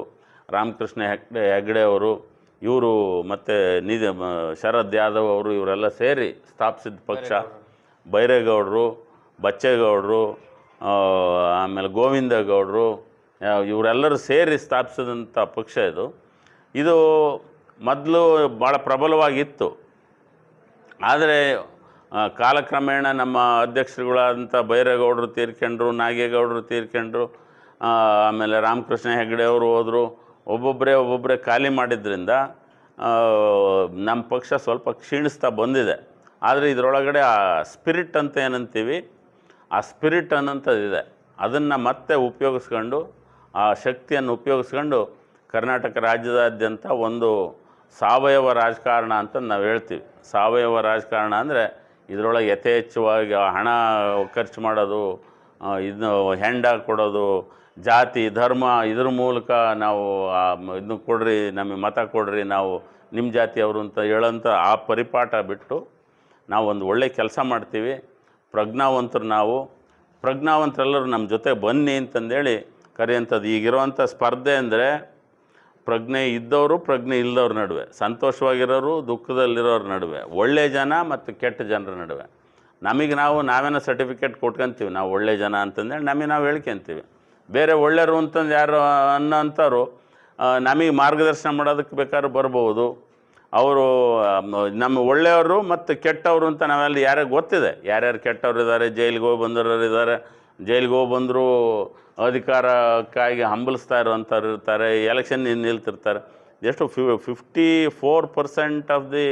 ರಾಮಕೃಷ್ಣ ಹೆಗ್ಡೆ ಹೆಗ್ಡೆ ಅವರು ಇವರು ಮತ್ತು ಮ- ಶರದ್ ಯಾದವ್ ಅವರು ಇವರೆಲ್ಲ ಸೇರಿ ಸ್ಥಾಪಿಸಿದ ಪಕ್ಷ. ಬೈರೇಗೌಡರು, ಬಚ್ಚೇಗೌಡರು ಆಮೇಲೆ ಗೋವಿಂದ ಗೌಡರು ಇವರೆಲ್ಲರೂ ಸೇರಿ ಸ್ಥಾಪಿಸಿದಂಥ ಪಕ್ಷ ಇದು. ಇದು ಮೊದಲು ಭಾಳ ಪ್ರಬಲವಾಗಿತ್ತು. ಆದರೆ ಕಾಲಕ್ರಮೇಣ ನಮ್ಮ ಅಧ್ಯಕ್ಷರುಗಳಾದಂಥ ಬೈರೇಗೌಡರು ತೀರ್ಕೊಂಡ್ರು, ನಾಗೇಗೌಡರು ತೀರ್ಕೊಂಡ್ರು ಆಮೇಲೆ ರಾಮಕೃಷ್ಣ ಹೆಗಡೆ ಅವರು ಹೋದರು. ಒಬ್ಬೊಬ್ಬರೇ ಒಬ್ಬೊಬ್ಬರೇ ಖಾಲಿ ಮಾಡಿದ್ರಿಂದ ನಮ್ಮ ಪಕ್ಷ ಸ್ವಲ್ಪ ಕ್ಷೀಣಿಸ್ತಾ ಬಂದಿದೆ. ಆದರೆ ಇದರೊಳಗಡೆ ಆ ಸ್ಪಿರಿಟ್ ಅಂತ ಏನಂತೀವಿ, ಆ ಸ್ಪಿರಿಟ್ ಅನ್ನೋಂಥದ್ದಿದೆ ಅದನ್ನು ಮತ್ತೆ ಉಪಯೋಗಿಸ್ಕೊಂಡು, ಆ ಶಕ್ತಿಯನ್ನು ಉಪಯೋಗಿಸ್ಕೊಂಡು ಕರ್ನಾಟಕ ರಾಜ್ಯದಾದ್ಯಂತ ಒಂದು ಸಾವಯವ ರಾಜಕಾರಣ ಅಂತ ನಾವು ಹೇಳ್ತೀವಿ. ಸಾವಯವ ರಾಜಕಾರಣ ಅಂದರೆ ಇದರೊಳಗೆ ಯಥೇಚ್ಛವಾಗಿ ಹಣ ಖರ್ಚು ಮಾಡೋದು ಇದನ್ನು ಹೆಂಡ ಕೊಡೋದು ಜಾತಿ, ಧರ್ಮ, ಇದ್ರ ಮೂಲಕ ನಾವು ಇದನ್ನು ಕೊಡ್ರಿ ನಮಗೆ ಮತ ಕೊಡ್ರಿ, ನಾವು ನಿಮ್ಮ ಜಾತಿಯವರು ಅಂತ ಹೇಳೋಂಥ ಆ ಪರಿಪಾಠ ಬಿಟ್ಟು ನಾವು ಒಂದು ಒಳ್ಳೆ ಕೆಲಸ ಮಾಡ್ತೀವಿ. ಪ್ರಜ್ಞಾವಂತರು ನಾವು. ಪ್ರಜ್ಞಾವಂತರೆಲ್ಲರೂ ನಮ್ಮ ಜೊತೆ ಬನ್ನಿ ಅಂತಂದೇಳಿ ಕರೆಯುವಂಥದ್ದು ಈಗಿರೋವಂಥ ಸ್ಪರ್ಧೆ ಅಂದರೆ ಪ್ರಜ್ಞೆ ಇದ್ದವರು, ಪ್ರಜ್ಞೆ ಇಲ್ಲದವ್ರ ನಡುವೆ. ಸಂತೋಷವಾಗಿರೋರು, ದುಃಖದಲ್ಲಿರೋರ ನಡುವೆ. ಒಳ್ಳೆ ಜನ ಮತ್ತು ಕೆಟ್ಟ ಜನರ ನಡುವೆ. ನಮಗೆ ನಾವು ನಾವೇನೋ ಸರ್ಟಿಫಿಕೇಟ್ ಕೊಟ್ಕೊಂತೀವಿ. ನಾವು ಒಳ್ಳೆ ಜನ ಅಂತಂದೇಳಿ ನಮಗೆ ನಾವು ಹೇಳ್ಕೊಂತೀವಿ ಬೇರೆ ಒಳ್ಳೆಯರು ಅಂತಂದು ಯಾರು ಅನ್ನೋಂಥವ್ರು ನಮಗೆ ಮಾರ್ಗದರ್ಶನ ಮಾಡೋದಕ್ಕೆ ಬೇಕಾದ್ರೂ ಬರ್ಬೋದು. ಅವರು ನಮ್ಮ ಒಳ್ಳೆಯವರು ಮತ್ತು ಕೆಟ್ಟವರು ಅಂತ ನಾವೆಲ್ಲ ಯಾರಿಗೆ ಗೊತ್ತಿದೆ. ಯಾರ್ಯಾರು ಕೆಟ್ಟವ್ರು ಇದ್ದಾರೆ, ಜೈಲಿಗೆ ಹೋಗಿ ಬಂದವರು ಇದ್ದಾರೆ. ಜೈಲಿಗೆ ಹೋಗಿ ಬಂದರೂ ಅಧಿಕಾರಕ್ಕಾಗಿ ಹಂಬಲಿಸ್ತಾ ಇರುವಂಥವ್ರು ಇರ್ತಾರೆ, ಎಲೆಕ್ಷನ್ ನಿಲ್ತಿರ್ತಾರೆ. ಎಷ್ಟು ಫಿ fifty four percent of the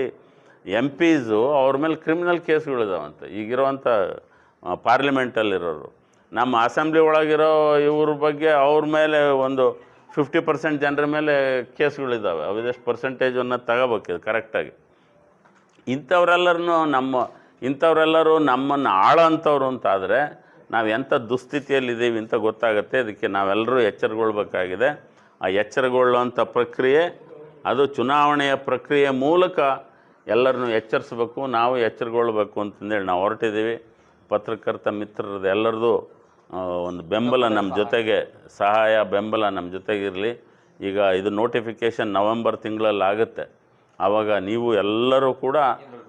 MPs ಅವ್ರ ಮೇಲೆ ಕ್ರಿಮಿನಲ್ ಕೇಸ್ಗಳಿದಾವಂತೆ. ಈಗಿರೋವಂಥ ಪಾರ್ಲಿಮೆಂಟಲ್ಲಿರೋರು ನಮ್ಮ ಅಸೆಂಬ್ಲಿ ಒಳಗಿರೋ ಇವ್ರ ಬಗ್ಗೆ ಅವ್ರ ಮೇಲೆ ಒಂದು ಫಿಫ್ಟಿ ಪರ್ಸೆಂಟ್ ಜನರ ಮೇಲೆ ಕೇಸ್ಗಳಿದ್ದಾವೆ ಅವಿದೆಷ್ಟು ಪರ್ಸೆಂಟೇಜನ್ನು ತಗೋಬೇಕಿದೆ ಕರೆಕ್ಟಾಗಿ ಇಂಥವ್ರೆಲ್ಲರನ್ನು ನಮ್ಮ ಇಂಥವ್ರೆಲ್ಲರೂ ನಮ್ಮನ್ನು ಆಳೋಂಥವ್ರು ಅಂತಾದರೆ ನಾವು ಎಂಥ ದುಸ್ಥಿತಿಯಲ್ಲಿದ್ದೀವಿ ಅಂತ ಗೊತ್ತಾಗುತ್ತೆ. ಅದಕ್ಕೆ ನಾವೆಲ್ಲರೂ ಎಚ್ಚರಗೊಳ್ಬೇಕಾಗಿದೆ. ಆ ಎಚ್ಚರಗೊಳ್ಳುವಂಥ ಪ್ರಕ್ರಿಯೆ ಅದು ಚುನಾವಣೆಯ ಪ್ರಕ್ರಿಯೆ ಮೂಲಕ ಎಲ್ಲರನ್ನೂ ಎಚ್ಚರಿಸ್ಬೇಕು ನಾವು ಎಚ್ಚರಗೊಳ್ಬೇಕು ಅಂತಂದೇಳಿ ನಾವು ಹೊರಟಿದ್ದೀವಿ. ಪತ್ರಕರ್ತ ಮಿತ್ರರದ್ದು ಎಲ್ಲರದು ಆ, ಒಂದು ಬೆಂಬಲ ನಮ್ಮ ಜೊತೆಗೆ ಸಹಾಯ ಬೆಂಬಲ ನಮ್ಮ ಜೊತೆಗಿರಲಿ. ಈಗ ಇದು ನೋಟಿಫಿಕೇಷನ್ ನವೆಂಬರ್ ತಿಂಗಳಲ್ಲಿ ಆಗುತ್ತೆ ಆವಾಗ ನೀವು ಎಲ್ಲರೂ ಕೂಡ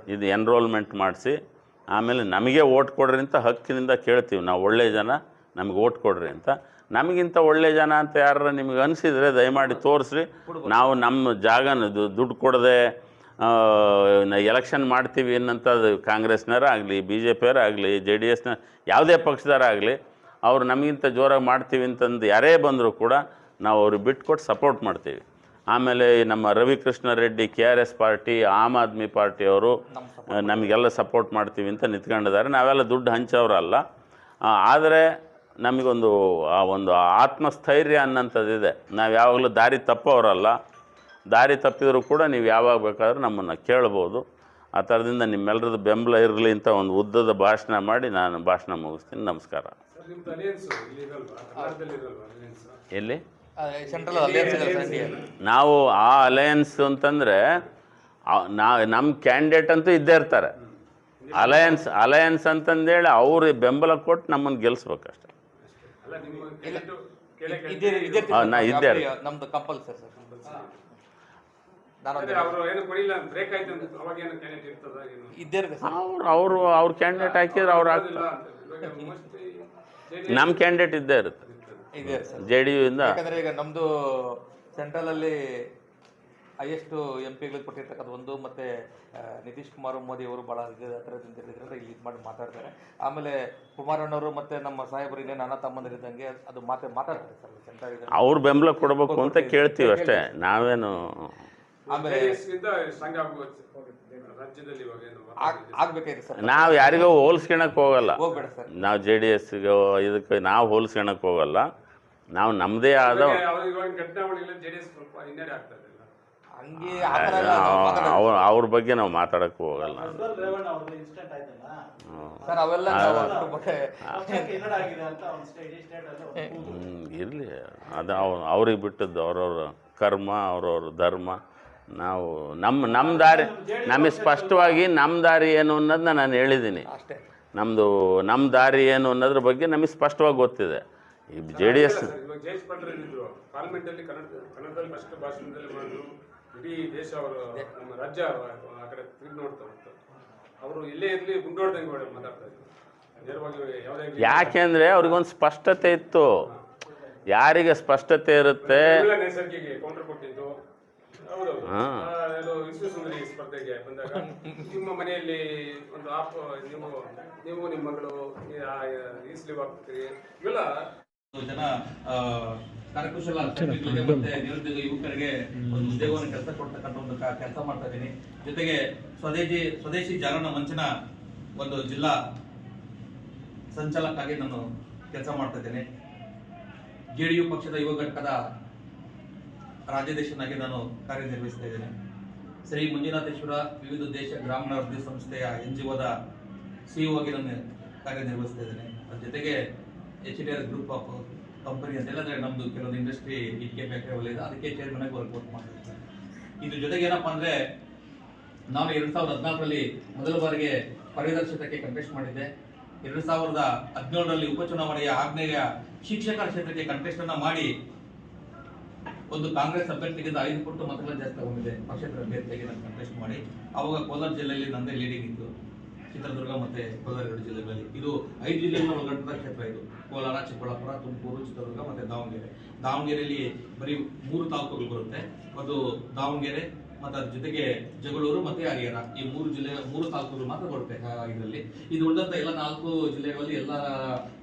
ಇದು ಎನ್ರೋಲ್ಮೆಂಟ್ ಮಾಡಿಸಿ ಆಮೇಲೆ ನಮಗೆ ಓಟ್ ಕೊಡ್ರಿ ಅಂತ ಹಕ್ಕಿನಿಂದ ಕೇಳ್ತೀವಿ. ನಾವು ಒಳ್ಳೆಯ ಜನ ನಮಗೆ ಓಟ್ ಕೊಡ್ರಿ ಅಂತ. ನಮಗಿಂತ ಒಳ್ಳೆಯ ಜನ ಅಂತ ಯಾರು ನಿಮಗೆ ಅನಿಸಿದರೆ ದಯಮಾಡಿ ತೋರಿಸ್ರಿ. ನಾವು ನಮ್ಮ ಜಾಗನ ದು- ದುಡ್ಡು ಕೊಡದೆ ಎಲೆಕ್ಷನ್ ಮಾಡ್ತೀವಿ ಅನ್ನೋಂಥದ್ದು ಕಾಂಗ್ರೆಸ್ನವರಾಗಲಿ ಬಿ ಜೆ ಪಿಯವ್ರ ಆಗಲಿ ಜೆ ಡಿ ಎಸ್ನ ಯಾವುದೇ ಪಕ್ಷದವ್ರ ಆಗಲಿ ಅವ್ರು ನಮಗಿಂತ ಜೋರಾಗಿ ಮಾಡ್ತೀವಿ ಅಂತಂದು ಯಾರೇ ಬಂದರೂ ಕೂಡ ನಾವು ಅವ್ರಿಗೆ ಬಿಟ್ಕೊಟ್ಟು ಸಪೋರ್ಟ್ ಮಾಡ್ತೀವಿ. ಆಮೇಲೆ ನಮ್ಮ Ravikrishna Reddy K R S party Aam Aadmi ಪಾರ್ಟಿಯವರು ನಮಗೆಲ್ಲ ಸಪೋರ್ಟ್ ಮಾಡ್ತೀವಿ ಅಂತ ನಿಂತ್ಕೊಂಡಿದ್ದಾರೆ. ನಾವೆಲ್ಲ ದುಡ್ಡು ಹಂಚೋರಲ್ಲ ಆದರೆ ನಮಗೊಂದು ಆ ಒಂದು ಆತ್ಮಸ್ಥೈರ್ಯ ಅನ್ನೋಂಥದ್ದಿದೆ. ನಾವು ಯಾವಾಗಲೂ ದಾರಿ ತಪ್ಪೋರಲ್ಲ. ದಾರಿ ತಪ್ಪಿದರೂ ಕೂಡ ನೀವು ಯಾವಾಗ ಬೇಕಾದರೂ ನಮ್ಮನ್ನು ಕೇಳ್ಬೋದು. ಆ ಥರದಿಂದ ನಿಮ್ಮೆಲ್ಲರದ್ದು ಬೆಂಬಲ ಇರಲಿ ಅಂತ ಒಂದು ಉದ್ದದ ಭಾಷಣ ಮಾಡಿ ನಾನು ಭಾಷಣ ಮುಗಿಸ್ತೀನಿ. ನಮಸ್ಕಾರ. ಸರ್ ನಿಮ್ದು ಇಲ್ಲಿ ಇರಲ್ವಾ? ಕರ್ನಾಟಕದಲ್ಲಿ ಇರಲ್ವಾ ಅಲಿಯನ್ಸ್ ಎಲ್ಲಿ? ನಾವು ಆ ಅಲಯನ್ಸ್ ಅಂತಂದರೆ ನಾ ನಮ್ಮ ಕ್ಯಾಂಡಿಡೇಟ್ ಅಂತೂ ಇದ್ದೇ ಇರ್ತಾರೆ. ಅಲಯನ್ಸ್ ಅಲಯನ್ಸ್ ಅಂತಂದೇಳಿ ಅವ್ರು ಬೆಂಬಲ ಕೊಟ್ಟು ನಮ್ಮನ್ನು ಗೆಲ್ಲಿಸ್ಬೇಕಷ್ಟೆ ಅಲ್ಲ ನಿಮ್ಮ ಕೆಳಗೆ ಕೆಳಗೆ ಇದೇ ಇದೇ ಹಾ, ನಾ ಇದ್ದೇ ಇರ್ತೀನಿ. ನಮ್ದು ಕಂಪಲ್ಸರಿ ಸರ್ ನಾನು ಅವರು ಅವ್ರು ಅವರು ಅವ್ರ ಕ್ಯಾಂಡಿಡೇಟ್ ಹಾಕಿದ್ರೆ ಅವ್ರು ಹಾಕ್ತಾರೆ ನಮ್ಮ ಕ್ಯಾಂಡಿಡೇಟ್ ಇದ್ದೇ ಇರುತ್ತೆ. ಇದೆ ಸರ್. ಜೆ ಡಿ ಯು ಇಂದ. ಯಾಕಂದ್ರೆ ಈಗ ನಮ್ದು ಸೆಂಟ್ರಲ್ ಅಲ್ಲಿ ಹೈಯೆಸ್ಟ್ ಎಂ ಪಿಗಳಿಗೆ ಕೊಟ್ಟಿರ್ತಕ್ಕಂಥ ಒಂದು ಮತ್ತೆ ಆ, ನಿತೀಶ್ ಕುಮಾರ್ ಮೋದಿ ಅವರು ಬಹಳ ಹತ್ರದಿಂದ ಇಲ್ಲಿ ಇದು ಮಾಡಿ ಮಾತಾಡ್ತಾರೆ. ಆಮೇಲೆ ಕುಮಾರಣ್ಣವರು ಮತ್ತೆ ನಮ್ಮ ಸಾಹೇಬರು ಇನ್ನೇನು ಅಣ್ಣ ತಮ್ಮಂದಿರಿದ್ದಂಗೆ ಅದು ಮಾತೆ ಮಾತಾಡ್ತಾರೆ ಸರ್ ಸೆಂಟ್ರಲ್ ಇದೆ ಅವ್ರ ಬೆಂಬಲ ಕೊಡಬೇಕು ಅಂತ ಕೇಳ್ತೀವಿ ಅಷ್ಟೇ. ನಾವೇನು ಆಮೇಲೆ ನಾವು ಯಾರಿಗೋ ಹೋಲ್ಸ್ಕೊಳಕ್ಕೆ ಹೋಗಲ್ಲ. ಹೋಗ್ಬೇಡ ಸರ್. ನಾವು ಜೆ ಡಿ ಎಸ್ಗೆ ಇದಕ್ಕೆ ನಾವು ಹೋಲ್ಸ್ಕೊಳಕ್ಕೆ ಹೋಗಲ್ಲ. ನಾವು ನಮ್ಮದೇ ಆದ. ಅವ್ರ ಅವ್ರ ಬಗ್ಗೆ ನಾವು ಮಾತಾಡಕ್ಕೆ ಹೋಗಲ್ಲ. ಇರಲಿ ರೇವಣ್ಣ ಅವ್ರದ್ದು ಆಯ್ತಲ್ಲ? ಸರ್ ಅವೆಲ್ಲ ನಾವು ಅದ್ರ ಬಗ್ಗೆ ಆಗಿದೆ ಅಂತ ಒಂದು ಸ್ಟೇಟ್ ಈ ಸ್ಟೇಟ್ ಅಲ್ಲಿ ಒಂದು ಕೂಗು. ಹ್ಮ್, ಇರ್ಲಿ. ಅದು ಅವ್ ಅವ್ರಿಗೆ ಬಿಟ್ಟದ್ದು ಅವ್ರವ್ರ ಕರ್ಮ ಅವ್ರವ್ರ ಧರ್ಮ. ನಾವು ನಮ್ಮ ನಮ್ಮ ದಾರಿ ನಮಗೆ ಸ್ಪಷ್ಟವಾಗಿ ನಮ್ಮ ದಾರಿ ಏನು ಅನ್ನೋದನ್ನ ನಾನು ಹೇಳಿದ್ದೀನಿ ಅಷ್ಟೇ. ನಮ್ಮದು ನಮ್ಮ ದಾರಿ ಏನು ಅನ್ನೋದ್ರ ಬಗ್ಗೆ ನಮಗೆ ಸ್ಪಷ್ಟವಾಗಿ ಗೊತ್ತಿದೆ. ಈ ಜೆ ಡಿ ಎಸ್ ಇಡೀ ದೇಶ ಅವರು ನಮ್ಮ ರಾಜ್ಯ ಆ ಕಡೆ ತಿರುಗಿ ನೋಡ್ತಾ ಇತ್ತು ಅವರು ಇರಲಿ ಗುಂಡೋಡ್ದಂಗೆ ಮಾತಾಡ್ತಾ ಇದ್ರು. ಯಾಕೆಂದರೆ ಅವ್ರಿಗೊಂದು ಸ್ಪಷ್ಟತೆ ಇತ್ತು. ಯಾರಿಗೆ ಸ್ಪಷ್ಟತೆ ಇರುತ್ತೆ? ಹಾ. ಆ, ಇದು ವಿಶ್ವ ಸುಂದರಿ ಸ್ಪರ್ಧೆಗೆ ಬಂದಾಗ ನಿಮ್ಮ ಮನೆಯಲ್ಲಿ ಒಂದು ಆಪ್ ನೀವು ನೀವು ನಿಮ್ಮ ಮಗಳು ಈಸ್ಲಿ ಹಾಕ್ತೀರಿ. ಇವೆಲ್ಲ ಜನ ಕರಕುಶಲ ಮತ್ತೆ ನಿರುದ್ಯೋಗ ಯುವಕರಿಗೆ ಒಂದು ಉದ್ಯೋಗವನ್ನು ಕೆಲಸ ಕೊಡ್ತಕ್ಕಂಥ ಒಂದು ಕೆಲಸ ಮಾಡ್ತಾ ಇದ್ದೀನಿ ಜೊತೆಗೆ ಸ್ವದೇಶಿ ಸ್ವದೇಶಿ ಜಾಗರಣ ಮಂಚನ ಒಂದು ಜಿಲ್ಲಾ ಸಂಚಾಲಕಾಗಿ ನಾನು ಕೆಲಸ ಮಾಡ್ತಾ ಇದ್ದೇನೆ ಜೆ ಪಕ್ಷದ ಯುವ ಘಟಕದ ರಾಜ್ಯಾಧ್ಯಕ್ಷನಾಗಿ ನಾನು ಕಾರ್ಯನಿರ್ವಹಿಸ್ತಾ ಇದ್ದೇನೆ. ಶ್ರೀ ಮಂಜುನಾಥೇಶ್ವರ ವಿವಿಧ ದೇಶ ಗ್ರಾಮೀಣ ಅಭಿವೃದ್ಧಿ ಸಂಸ್ಥೆಯ ಎನ್ ಜಿ ಒದ ಸಿಇಒ ಆಗಿ ನಾನು ಕಾರ್ಯನಿರ್ವಹಿಸ್ತಾ ಇದ್ದೇನೆ. ಅದ್ರ ಜೊತೆಗೆ H D R group of company ಅಂತೆಲ್ಲ ನಮ್ದು ಕೆಲವೊಂದು ಇಂಡಸ್ಟ್ರಿ ಇಟ್ಕೆ ಫ್ಯಾಕ್ಟ್ರಿ ಇದೆ. ಅದಕ್ಕೆ ಚೇರ್ಮನ್ ಆಗಿ ವರ್ಕೌಟ್ ಮಾಡಿದ್ದೀನಿ ಇದ್ರ ಜೊತೆಗೆ ಏನಪ್ಪಾ ಅಂದರೆ ನಾನು ಎರಡು ಸಾವಿರದ ಹದಿನಾಲ್ಕರಲ್ಲಿ ಮೊದಲ ಬಾರಿಗೆ ಪರಿದರ್ಶಕಕ್ಕೆ ಕಂಟೆಸ್ಟ್ ಮಾಡಿದ್ದೆ. ಎರಡು ಸಾವಿರದ ಹದಿನೇಳರಲ್ಲಿ ಉಪಚುನಾವಣೆಯ ಆಗ್ನೇಯ ಶಿಕ್ಷಕರ ಕ್ಷೇತ್ರಕ್ಕೆ ಕಂಟೆಸ್ಟನ್ನು ಮಾಡಿ ಒಂದು ಕಾಂಗ್ರೆಸ್ ಅಭ್ಯರ್ಥಿಗಿಂತ ಐದು ಪಟ್ಟು ಮತಗಳ ಜಾಸ್ತಿ ತಗೊಂಡಿದೆ. ಪಕ್ಷೇತರ ಅಭ್ಯರ್ಥಿಯಾಗಿ ನಾನು ಕಂಟೆಸ್ಟ್ ಮಾಡಿ. ಅವಾಗ ಕೋಲಾರ ಜಿಲ್ಲೆಯಲ್ಲಿ ನಂದೇ ಲೀಡಿಂಗ್ ಇತ್ತು. ಚಿತ್ರದುರ್ಗ ಮತ್ತೆ ಕೋಲಾರ ಎರಡು ಜಿಲ್ಲೆಗಳಲ್ಲಿ. ಇದು ಐದು ಜಿಲ್ಲೆಗಳ ಒಳಗಂಟದ ಕ್ಷೇತ್ರ ಇದು. ಕೋಲಾರ, ಚಿಕ್ಕಬಳ್ಳಾಪುರ, ತುಮಕೂರು, ಚಿತ್ರದುರ್ಗ ಮತ್ತೆ ದಾವಣಗೆರೆ. ದಾವಣಗೆರೆಯಲ್ಲಿ ಬರೀ ಮೂರು ತಾಲೂಕುಗಳು ಬರುತ್ತೆ. ಅದು ದಾವಣಗೆರೆ ಮತ್ತೆ ಅದ್ರ ಜೊತೆಗೆ ಜಗಳೂರು ಮತ್ತೆ ಹರಿಹರ. ಈ ಮೂರು ಜಿಲ್ಲೆ, ಮೂರು ತಾಲೂಕುಗಳು ಮಾತ್ರ ಬರುತ್ತೆ ಇದರಲ್ಲಿ. ಇದು ಉಳಿದಂಥ ಎಲ್ಲ ನಾಲ್ಕು ಜಿಲ್ಲೆಗಳಲ್ಲಿ ಎಲ್ಲ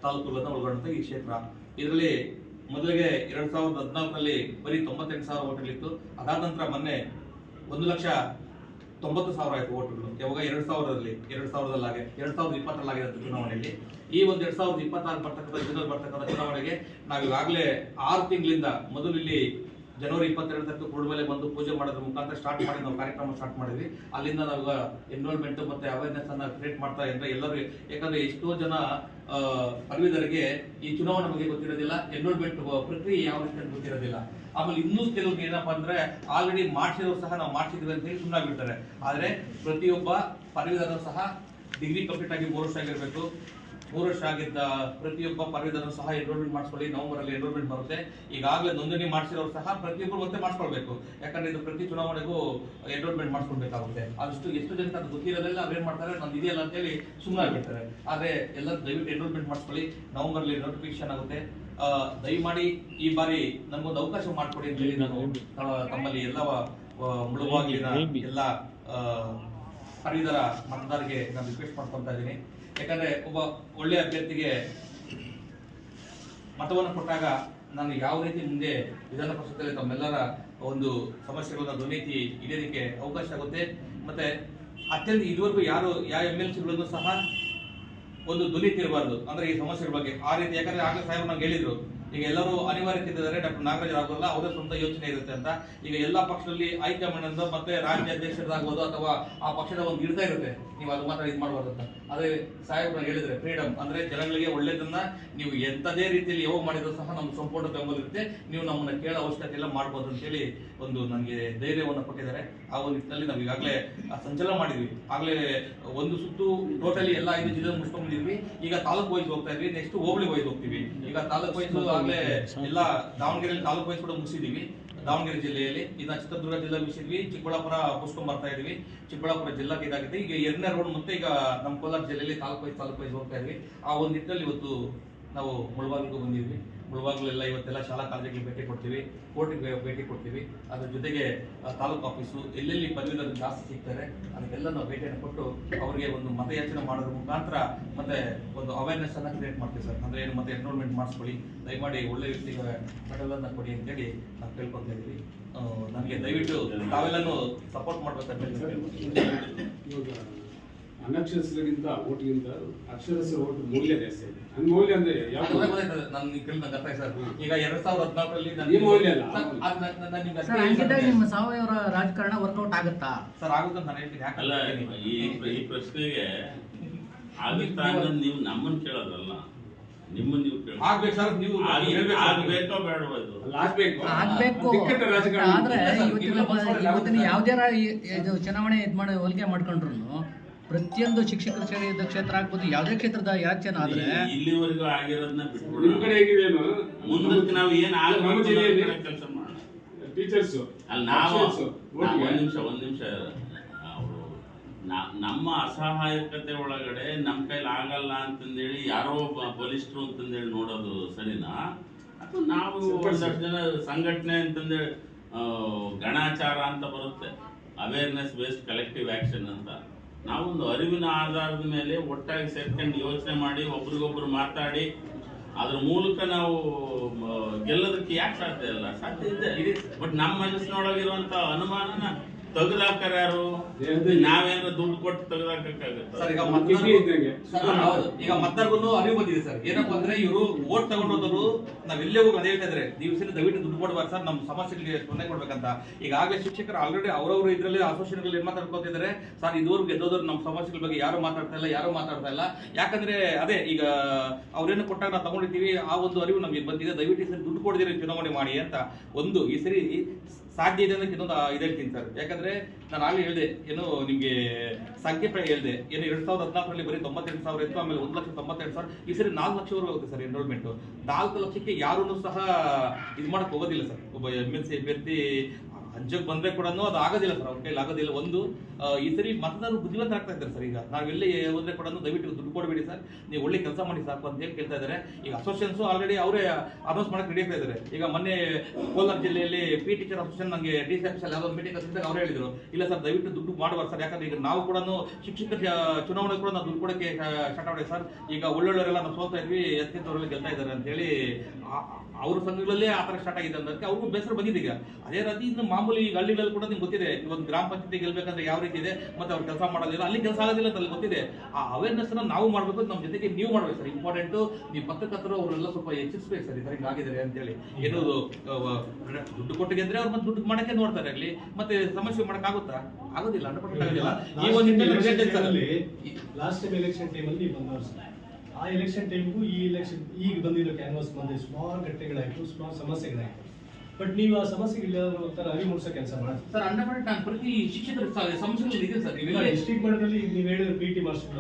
ತಾಲೂಕುಗಳನ್ನು ಒಳಗೊಂಡಂತ ಈ ಕ್ಷೇತ್ರ. ಇದರಲ್ಲಿ ಮೊದಲಿಗೆ ಎರಡ್ ಸಾವಿರದ ಹದಿನಾಲ್ಕರಲ್ಲಿ ಬರೀ ತೊಂಬತ್ತೆಂಟು ಸಾವಿರ ಓಟ್ಗಳಿತ್ತು. ಅದಾದ ನಂತರ ಮೊನ್ನೆ ಒಂದು ಲಕ್ಷ ತೊಂಬತ್ತು ಸಾವಿರ ಆಯಿತು ಓಟ್ಗಳು. ಯಾವಾಗ ಎರಡು ಸಾವಿರದಲ್ಲಿ ಎರಡು ಸಾವಿರದಲ್ಲಿ ಆಗಿ, ಎರಡು ಸಾವಿರದ ಇಪ್ಪತ್ತರಲ್ಲಿ ಆಗಿರೋ ಚುನಾವಣೆಯಲ್ಲಿ. ಈ ಒಂದು ಎರಡು ಸಾವಿರದ ಇಪ್ಪತ್ತಾರು ಬರ್ತಕ್ಕಂಥ ಜನರಲ್ಲಿ ಬರ್ತಕ್ಕಂಥ ಚುನಾವಣೆಗೆ ನಾವು ಈಗಾಗಲೇ ಆರು ತಿಂಗಳಿಂದ ಮೊದಲು ಇಲ್ಲಿ ಜನವರಿ ಇಪ್ಪತ್ತೆರಡು ತಾರೀಕು ಕುರುಡುಮಲೆ ಬಂದು ಪೂಜೆ ಮಾಡೋದ್ರ ಮುಖಾಂತರ ಸ್ಟಾರ್ಟ್ ಮಾಡಿ ನಾವು ಕಾರ್ಯಕ್ರಮ ಸ್ಟಾರ್ಟ್ ಮಾಡಿದ್ವಿ. ಅಲ್ಲಿಂದ ನಾವು ಎನ್ರೋಲ್ಮೆಂಟ್ ಮತ್ತೆ ಅವೇರ್ನೆಸ್ ಅನ್ನ ಕ್ರಿಯೇಟ್ ಮಾಡ್ತಾ ಇದ್ರೆ ಎಲ್ಲರೂ, ಯಾಕಂದ್ರೆ ಎಷ್ಟೋ ಜನ ಅರಿವಿದರಿಗೆ ಈ ಚುನಾವಣೆ ಬಗ್ಗೆ ಗೊತ್ತಿರೋದಿಲ್ಲ ಎನ್ರೋಲ್ಮೆಂಟ್ ಪ್ರಕ್ರಿಯೆ ಯಾವ ರೀತಿ ಗೊತ್ತಿರೋದಿಲ್ಲ. ಆಮೇಲೆ ಇನ್ನೂ ಕೆಲವ್ರಿಗೆ ಏನಪ್ಪಾ ಅಂದ್ರೆ ಆಲ್ರೆಡಿ ಮಾಡಿಸಿದವರು ಸಹ ನಾವು ಮಾಡಿಸಿದ್ವಿ ಅಂತ ಹೇಳಿ ಸುಮ್ಮನೆ ಬಿಡ್ತಾರೆ ಆದ್ರೆ ಪ್ರತಿಯೊಬ್ಬ ಪದವೀಧರರು ಸಹ ಡಿಗ್ರಿ ಕಂಪ್ಲೀಟ್ ಆಗಿ ಮೂರು ವರ್ಷ ಆಗಿರ್ಬೇಕು. ವರ್ಷ ಆಗಿದ್ದ ಪ್ರತಿಯೊಬ್ಬ ಪದವೀಧರರು ಸಹ ಎನ್ರೋಲ್ಮೆಂಟ್ ಮಾಡಿಸ್ಕೊಳ್ಳಿ ನವೆಂಬರ್ ಅಲ್ಲಿ ಎನ್ರೋಲ್ಮೆಂಟ್ ಬರುತ್ತೆ. ಈಗಾಗಲೇ ನೋಂದಣಿ ಮಾಡಿಸಿರೋರು ಸಹ ಪ್ರತಿಯೊಬ್ಬರು ಮತ್ತೆ ಮಾಡಿಸ್ಕೊಳ್ಬೇಕು. ಯಾಕಂದ್ರೆ ಇದು ಪ್ರತಿ ಚುನಾವಣೆಗೂ ಎನ್ರೋಲ್ಮೆಂಟ್ ಮಾಡಿಸ್ಕೊಳ್ಬೇಕಾಗುತ್ತೆ. ಅದಷ್ಟು ಎಷ್ಟು ಜನ ಅದು ಗೊತ್ತಿರೋದಿಲ್ಲ ಅವ್ರು ಏನ್ ಮಾಡ್ತಾರೆ ನಂದು ಇದೆಯಲ್ಲ ಅಂತೇಳಿ ಸುಮ್ಮನೆ ಆಗಿರ್ತಾರೆ ಆದ್ರೆ ಎಲ್ಲ ದಯವಿಟ್ಟು ಎನ್ರೋಲ್ಮೆಂಟ್ ಮಾಡಿಸ್ಕೊಳ್ಳಿ. ನವೆಂಬರ್ ಅಲ್ಲಿ ನೋಟಿಫಿಕೇಶನ್ ಆಗುತ್ತೆ. ಆ, ದಯಮಾಡಿ ಈ ಬಾರಿ ನಮಗೊಂದು ಅವಕಾಶ ಮಾಡಿಕೊಡಿ ಅಂತ ಹೇಳಿ ನಾನು ತಮ್ಮಲ್ಲಿ ಎಲ್ಲ ಮುಳುವಾಗಿ ಎಲ್ಲ ಪದವೀಧರ ಮತದಾರರಿಗೆ ನಾನು ರಿಕ್ವೆಸ್ಟ್ ಮಾಡ್ಕೊತಾ ಇದ್ದೀನಿ. ಯಾಕಂದ್ರೆ ಒಬ್ಬ ಒಳ್ಳೆ ಅಭ್ಯರ್ಥಿಗೆ ಮತವನ್ನು ಕೊಟ್ಟಾಗ ನಾನು ಯಾವ ರೀತಿ ಮುಂದೆ ವಿಧಾನ ಪರಿಷತ್ತಲ್ಲಿ ತಮ್ಮೆಲ್ಲರ ಒಂದು ಸಮಸ್ಯೆಗಳ ದುರ್ನೀತಿ ಹಿಡಿಯೋದಕ್ಕೆ ಅವಕಾಶ ಆಗುತ್ತೆ. ಮತ್ತೆ ಅತ್ಯಂತ ಇದುವರೆಗೂ ಯಾರು, ಯಾವ ಎಂ ಎಲ್ ಸಿಗಳನ್ನು ಸಹ ಒಂದು ದುರ್ನೀತಿ ಇರಬಾರ್ದು. ಅಂದ್ರೆ ಈ ಸಮಸ್ಯೆಗಳ ಬಗ್ಗೆ ಆ ರೀತಿ ಯಾಕಂದ್ರೆ ಆಗಲೇ ಸಾಹೇಬ್ ನಂಗೆ ಹೇಳಿದ್ರು. ಈಗ ಎಲ್ಲರೂ ಅನಿವಾರ್ಯತೆ ಇದ್ದಾರೆ ಡಾಕ್ಟರ್ ನಾಗರಾಜ್ ಆಗೋಲ್ಲ ಅವರೇ ಸ್ವಂತ ಯೋಚನೆ ಇರುತ್ತೆ ಅಂತ. ಈಗ ಎಲ್ಲಾ ಪಕ್ಷದಲ್ಲಿ ಹೈಕಮಾಂಡ್ ಅಂತ ಮತ್ತೆ ರಾಜ್ಯ ಅಧ್ಯಕ್ಷರಾಗ್ಬೋದು ಅಥವಾ ಆ ಪಕ್ಷದ ಒಂದು ಇರ್ತಾ ಇರುತ್ತೆ. ನೀವು ಅದು ಮಾತ್ರ ಇದು ಮಾಡಬಾರ್ದು ಅಂತ. ಅದೇ ಸಾಹೇಬ್ರು ಹೇಳಿದ್ರೆ ಫ್ರೀಡಮ್ ಅಂದ್ರೆ ಜನಗಳಿಗೆ ಒಳ್ಳೇದನ್ನ ನೀವು ಎಂತದೇ ರೀತಿಯಲ್ಲಿ ಯಾವ ಮಾಡಿದ್ರು ಸಹ ನಮ್ಮ ಸಂಪೂರ್ಣ ಬೆಂಬಲ ಇರುತ್ತೆ. ನೀವು ನಮ್ಮನ್ನ ಕೇಳೋ ಅವಶ್ಯಕತೆ ಎಲ್ಲ ಮಾಡ್ಬೋದು ಅಂತ ಹೇಳಿ ಒಂದು ನನಗೆ ಧೈರ್ಯವನ್ನು ಕೊಟ್ಟಿದ್ದಾರೆ. ಆ ಒಂದು ನಿಟ್ಟಿನಲ್ಲಿ ನಾವು ಈಗಾಗಲೇ ಸಂಚಲನ ಮಾಡಿದ್ವಿ. ಆಗ್ಲೇ ಒಂದು ಸುತ್ತು ಟೋಟಲಿ ಎಲ್ಲ ಐದು ಜಿಲ್ಲೆ ಮುಗಿಸ್ಕೊಂಡಿದ್ವಿ ಈಗ ತಾಲೂಕು ವೈಸ್ ಹೋಗ್ತಾ ಇದ್ವಿ. ನೆಕ್ಸ್ಟ್ ಹೋಬಳಿ ವೈಸ್ ಹೋಗ್ತೀವಿ. ಈಗ ತಾಲೂಕು ವೈಸ್ ಆಗ್ಲೇ ಎಲ್ಲ ದಾವಣಗೆರೆಯಲ್ಲಿ ತಾಲೂಕು ವೈಸ್ ಕೂಡ ಮುಗಿಸಿದೀವಿ ದಾವಣಗೆರೆ ಜಿಲ್ಲೆಯಲ್ಲಿ ಇದನ್ನ ಚಿತ್ರದುರ್ಗ ಜಿಲ್ಲೆ ಮುಗಿಸಿದ್ವಿ ಚಿಕ್ಕಬಳ್ಳಾಪುರ ಮುಗಿಸ್ಕೊಂಡ್ ಬರ್ತಾ ಇದೀವಿ. ಚಿಕ್ಕಬಳ್ಳಾಪುರ ಜಿಲ್ಲಾಕ್ಕೆ ಇದಾಗಿದೆ. ಈಗ ಎರಡನೇ ರೋಡ್ ಮತ್ತೆ ಈಗ ನಮ್ಮ ಕೋಲಾರ ಜಿಲ್ಲೆಯಲ್ಲಿ ತಾಲೂಕು ತಾಲೂಕು ಹೋಗ್ತಾ ಇದ್ವಿ. ಆ ಒಂದು ನಿಟ್ಟಿನಲ್ಲಿ ಇವತ್ತು ನಾವು ಮುಳಬಾಗಿಲಿಗೂ ಬಂದಿದ್ವಿ. ಮುಳುವಾಗ್ಲೂ ಎಲ್ಲ ಇವತ್ತೆಲ್ಲ ಶಾಲಾ ಕಾಲೇಜುಗಳಿಗೆ ಭೇಟಿ ಕೊಡ್ತೀವಿ, ಕೋರ್ಟಿಗೆ ಭೇಟಿ ಕೊಡ್ತೀವಿ. ಅದ್ರ ಜೊತೆಗೆ ತಾಲೂಕು ಆಫೀಸು, ಎಲ್ಲೆಲ್ಲಿ ಪದವೀಧರರು ಜಾಸ್ತಿ ಸಿಗ್ತಾರೆ ಅದಕ್ಕೆಲ್ಲ ನಾವು ಭೇಟಿಯನ್ನು ಕೊಟ್ಟು ಅವರಿಗೆ ಒಂದು ಮತಯಾಚನೆ ಮಾಡೋದ್ರ ಮುಖಾಂತರ ಮತ್ತೆ ಒಂದು ಅವೇರ್ನೆಸ್ ಅನ್ನ ಕ್ರಿಯೇಟ್ ಮಾಡ್ತೀವಿ ಸರ್. ಅಂದ್ರೆ ಏನು, ಮತ್ತೆ ಎನ್ರೋಲ್ಮೆಂಟ್ ಮಾಡಿಸ್ಕೊಳ್ಳಿ. ದಯಮಾಡಿ ಒಳ್ಳೆ ವ್ಯಕ್ತಿಗೆ ಮೆಡಲನ್ನು ಕೊಡಿ ಅಂತೇಳಿ ನಾವು ಕೇಳ್ಕೊತಾ ಇದೀವಿ. ನನಗೆ ದಯವಿಟ್ಟು ತಾವೆಲ್ಲನೂ ಸಪೋರ್ಟ್ ಮಾಡ್ಬೇಕಂತ ಹೇಳಿ ಓಟಿಗಿಂತ ಅಕ್ಷರಸ್ಯ ಓಟ್ ಮೌಲ್ಯ ಜಾಸ್ತಿ ಇದೆ ಹಂಗ ಮೌಲ್ಯ ಅಂದ್ರೆ ಅರ್ಥ ಸರ್. ಈಗ ಎರಡ್ ಸಾವಿರದ ಹದಿನಾಲ್ಕರಲ್ಲಿ ಈ ಮೌಲ್ಯ ಅಲ್ಲ. ಸರ್ ಹಂಗಿದ್ದಾಗ ನಿಮ್ಮ ಸಾವಯವ ರಾಜಕಾರಣ ವರ್ಕೌಟ್ ಆಗುತ್ತಾ? ಸರ್ ಆಗುತ್ತೆ ನಾನು ಹೇಳ್ತೀನಿ. ಈ ಈ ಪ್ರಶ್ನೆಗೆ ಆಗುತ್ತಾ ಅನ್ನೋದು ನೀವು ನಮ್ಮನ್ನ ಕೇಳೋದಲ್ಲ ನಿಮ್ಮನ್ನ ನೀವು ಆಗ್ಬೇಕು ಸರ್. ಆಗ್ಬೇಕೋ ಬೇಡವೋ ಇದು? ಆಗ್ಬೇಕು. ಆದ್ರೆ ಇವತ್ತಿನ. ಯಾವ್ದೇ ಚುನಾವಣೆ ಇದ್ ಮಾಡಿ ಹೋಲಿಕೆ ಮಾಡ್ಕೊಂಡ್ರು ಪ್ರತಿಯೊಂದು ಶಿಕ್ಷಕರ ಕ್ಷೇತ್ರ ಕ್ಷೇತ್ರ ಆಗ್ಬೋದು ಯಾವುದೇ ಕ್ಷೇತ್ರದ ಯಾಚನ ಆದ್ರೆ ಇಲ್ಲಿವರೆಗೂ ಆಗಿರೋದನ್ನ ನಿಮ್ ಬಿಟ್ಬಿಡೋಣ ಮುಂದಕ್ಕೆ ನಾವು ಏನು ನಮ್ಮ ಆಗ್ಬೇಕು ಕೆಲಸ ಮಾಡೋಣ. ಟೀಚರ್ಸ್? ಅಲ್ಲಿ ನಾವು ಒಂದ್ ನಿಮಿಷ ಒಂದ್ ನಿಮಿಷ ಅವರು ನಮ್ಮ ಅಸಹಾಯಕತೆ ಒಳಗಡೆ ನಮ್ಮ ಕೈಲಿ ಆಗಲ್ಲ ಅಂತಂದೇಳಿ ಯಾರೋ ಒಬ್ಬ ಬಲಿಷ್ಠರು ಅಂತಂದೇಳಿ ನೋಡೋದು ಸರಿನಾ? ಅಥವಾ ನಾವು ಒಂದಷ್ಟು ಜನ ಸಂಘಟನೆ ಅಂತಂದೇಳಿ ಗಣಾಚಾರ ಅಂತ ಬರುತ್ತೆ. ಅವೇರ್ನೆಸ್ ಬೇಸ್ಡ್ ಕಲೆಕ್ಟಿವ್ ಆಕ್ಷನ್ ಅಂತ. ನಾವೊಂದು ಅರಿವಿನ ಆಧಾರದ ಮೇಲೆ ಒಟ್ಟಾಗಿ ಸೇರ್ಕೊಂಡು ಯೋಚನೆ ಮಾಡಿ ಒಬ್ರಿಗೊಬ್ರು ಮಾತಾಡಿ ಅದ್ರ ಮೂಲಕ ನಾವು ಗೆಲ್ಲೋದಕ್ಕೆ ಯಾಕೆ ಸಾಧ್ಯ ಇಲ್ಲ? ಸಾಧ್ಯ ಇದೆ. ಬಟ್ ನಮ್ಮ ಮನಸ್ಸಿನೊಳಗಿರುವಂತ ಅನುಮಾನನ ತೆಗೆದಾಕರ್ ಯಾರು? ದೇಹದಲ್ಲಿ- ನಾವೇನಾರ ದುಡ್ಡು ಕೊಟ್ಟು ತೆಗೆದಾಕಕ್ಕಾಗತ್ತ? ಸರ್ ಈಗ ಕಿಡ್ನಿ ಇದ್ದಂಗೆ. ಸರ್, ಹೌದು. ಈಗ ಅರಿವು ಬಂದಿದೆ ಸರ್. ಏನಪ್ಪಾ ಅಂದ್ರೆ ಇವರು ಓಟ್ ತಗೊಂಡೋದ್ರು ನಾವ್ ಇಲ್ಲೇ ಹೋಗಿ ಅದೇ ಹೇಳ್ತಾ ಇದ್ರೆ. ನೀವು ಸರಿ ದಯವಿಟ್ಟು ದುಡ್ಡು ಕೊಡ್ಬಾರ ಸರ್. ನಮ್ಮ ಸಮಸ್ಯೆಗಳಿಗೆ ಸ್ಪಂದನೆ ಕೊಡ್ಬೇಕಂತ. ಈಗಾಗಲೇ ಶಿಕ್ಷಕರು ಆಲ್ರೆಡಿ ಅವರವರು ಇದ್ರಲ್ಲಿ ಅಸೋಸಿಯೇಷನ್ ಏನ್ ಮಾತಾಡ್ಕೊತಿದ್ದಾರೆ ಸರ್ ಇದುವರೆಗೂ ಗೆದ್ದೋದ್ರು ನಮ್ಮ ಸಮಸ್ಯೆಗಳ ಬಗ್ಗೆ ಯಾರು ಮಾತಾಡ್ತಾ ಇಲ್ಲ ಯಾರು ಮಾತಾಡ್ತಾ ಇಲ್ಲ. ಯಾಕಂದ್ರೆ ಅದೇ ಈಗ ಅವ್ರೇನು ಕೊಟ್ಟಾಗ ನಾವು ತಗೊಂಡಿದ್ದೀವಿ ಆ ಒಂದು ಅರಿವು ನಮಗೆ ಬಂದಿದೆ. ದಯವಿಟ್ಟು ಈ ಸರಿ ದುಡ್ಡು ಕೊಡದಿರಿ ಚುನಾವಣೆ ಮಾಡಿ ಅಂತ. ಒಂದು ಈ ಸರಿ ಸಾಧ್ಯ ಇದೆ ಅನ್ನೋಕ್ಕೆ ಇನ್ನೊಂದು ಇದು ಹೇಳ್ತೀನಿ ಸರ್. ಯಾಕಂದ್ರೆ ನಾನು ಆಗ್ಲೇ ಹೇಳಿದೆ, ಏನು ನಿಮಗೆ ಸಂಖ್ಯೆ ಪ್ರಕಾರ ಹೇಳಿದೆ, ಏನು ಎರಡ್ ಸಾವಿರದ ಹದಿನಾಲ್ಕರಲ್ಲಿ ಬರೀ ತೊಂಬತ್ತೆಂಟು ಸಾವಿರ ಇತ್ತು, ಆಮೇಲೆ ಒಂದು ಲಕ್ಷ ತೊಂಬತ್ತೆರಡು ಸಾವಿರ, ಈ ಸರಿ ನಾಲ್ಕು ಲಕ್ಷವರೆಗೂ ಹೋಗುತ್ತೆ ಸರ್ ಎನ್ರೋಲ್ಮೆಂಟ್ ನಾಲ್ಕು ಲಕ್ಷಕ್ಕೆ ಯಾರೂ ಸಹ ಇದು ಮಾಡಕ್ ಹೋಗೋದಿಲ್ಲ ಸರ್. ಒಬ್ಬ ಎಂ ಎಲ್ ಸಿ ಅಭ್ಯರ್ಥಿ ಅಂಜಕ್ ಬಂದ್ರೆ ಕೂಡ ಅದು ಆಗೋದಿಲ್ಲ ಸರ್ ಅವ್ರ ಕೈಲಿ ಆಗೋದಿಲ್ಲ ಒಂದು ಈ ಸರಿ ಮತದಾರರು ಬುದ್ಧಿವಂತ ಆಗ್ತಾ ಇದ್ದಾರೆ ಸರ್ ಈಗ ನಾವೆಲ್ಲಿ ಹೋದ್ರೆ ಕೂಡ ದಯವಿಟ್ಟು ದುಡ್ಡು ಕೊಡಬೇಡಿ ಸರ್ ನೀವು ಒಳ್ಳೆ ಕೆಲಸ ಮಾಡಿ ಸಾಕು ಅಂತ ಹೇಳಿ ಕೇಳ್ತಾ ಇದ್ದಾರೆ ಈಗ ಅಸೋಸಿಯೇಷನ್ಸ್ ಆಲ್ರೆಡಿ ಅವರೇ ಅನೌನ್ಸ್ ಮಾಡಕ್ಕೆ ರೆಡಿ ಆಗ್ತಾ ಇದ್ದಾರೆ ಈಗ ಮೊನ್ನೆ ಕೋಲಾರ ಜಿಲ್ಲೆಯಲ್ಲಿ ಪಿ ಟೀಚರ್ ಅಸೋಸಿಯೇಷನ್ ನನಗೆ ಡಿ ಸಿ ಆಫೀಸಲ್ಲಿ ಯಾವುದೋ ಮೀಟಿಂಗ್ ಅಂತ ಅವ್ರು ಹೇಳಿದ್ರು ಇಲ್ಲ ಸರ್ ದಯವಿಟ್ಟು ದುಡ್ಡು ಮಾಡಬಾರ್ದು ಸರ್ ಯಾಕಂದ್ರೆ ಈಗ ನಾವು ಕೂಡ ಶಿಕ್ಷಕ ಚುನಾವಣೆ ಕೂಡ ನಾವು ದುಡ್ಡು ಕೊಡಕ್ಕೆ ಸ್ಟಾರ್ಟ್ ಮಾಡಿ ಸರ್ ಈಗ ಒಳ್ಳೊಳ್ಳೆಯವರೆಲ್ಲ ನಾವು ಸೋತಾ ಇದ್ವಿ ಎತ್ತಿದ್ದವರೆಲ್ಲ ಗೆಲ್ತಾ ಇದ್ದಾರೆ ಅಂತ ಹೇಳಿ ಅವ್ರ ಸಂಘಗಳಲ್ಲೇ ಆ ಥರ ಸ್ಟಾರ್ಟ್ ಆಗಿದೆ ಅನ್ನೋದಕ್ಕೆ ಅವ್ರಿಗೂ ಬೇಸರ ಬಂದಿದೆ ಈಗ. ಅದೇ ರೀತಿ ಇನ್ನು ಮಾಮೂಲಿ ಈಗ ಹಳ್ಳಿಗಳಲ್ಲಿ ಕೂಡ ನಿಮ್ಗೆ ಗೊತ್ತಿದೆ ಇವತ್ತು ಗ್ರಾಮ ಪಂಚಾಯತಿ ಗೆಲ್ಬೇಕಂದ್ರೆ ಯಾವ ರೀತಿ ಇದೆ ಮತ್ತೆ ಅವ್ರು ಕೆಲಸ ಮಾಡೋದಿಲ್ಲ ಅಲ್ಲಿ ಕೆಲಸ ಆಗೋದಿಲ್ಲ ಅಂತ ಅಲ್ಲಿ ಗೊತ್ತಿದೆ. ಆ ಅವೇರ್ನೆಸ್ ನಾವು ಮಾಡಬೇಕು ನಮ್ಮ ಜೊತೆಗೆ ನೀವು ಮಾಡಬೇಕು ಸರ್ ಇಂಪಾರ್ಟೆಂಟ್ ನೀವು ಪತ್ರಕರ್ತರು ಅವರೆಲ್ಲ ಸ್ವಲ್ಪ ಹೆಚ್ಚಿಸ್ಬೇಕು ಸರ್ ಈ ಥರ ಹಿಂಗಾಗಿದ್ದಾರೆ ಅಂತೇಳಿ ಏನು ದುಡ್ಡು ಕೊಟ್ಟಿಗೆ ಅಂದ್ರೆ ಅವ್ರು ಮತ್ತೆ ದುಡ್ಡು ಮಾಡಕ್ಕೆ ನೋಡ್ತಾರೆ ಅಲ್ಲಿ. ಮತ್ತೆ ಸಮಸ್ಯೆ ಮಾಡೋಕ್ಕಾಗುತ್ತಾ ಆಗೋದಿಲ್ಲ ಹಂಡ್ರೆಡ್ ಆಗೋದಿಲ್ಲ. ಈ ಒಂದು ಲಾಸ್ಟ್ ಟೈಮ್ ಎಲೆಕ್ಷನ್ ಟೈಮಲ್ಲಿ ಬಂದವರು ಆ ಎಲೆಕ್ಷನ್ ಟೈಮ್ಗೂ ಈ ಎಲೆಕ್ಷನ್ ಈಗ ಬಂದಿರೋ ಕ್ಯಾನ್ವಾಸ್ ಬಂದೆ ಸುಮಾರು ಗಟ್ಟೆಗಳಾಯಿತು ಸುಮಾರು ಸಮಸ್ಯೆಗಳಾಯ್ತು. ಬಟ್ ನೀವು ಆ ಸಮಸ್ಯೆಗಳ ಒಂಥರ ಅರಿವು ಮೂಡಿಸೋ ಕೆಲಸ ಮಾಡ್ತೀವಿ ಸರ್ ಹಂಡ್ರೆಡ್ ನಾನು ಪ್ರತಿ ಶಿಕ್ಷಕರ ಸಮಸ್ಯೆಗಳು ಇದೆ ಸರ್ ನೀವೆಲ್ಲ ಡಿಸ್ಟ್ರಿಕ್ಟ್ ಮಟ್ಟದಲ್ಲಿ ನೀವು ಹೇಳಿದ್ರೆ ಬಿ ಟಿ ಮಾಸ್ಟರ್.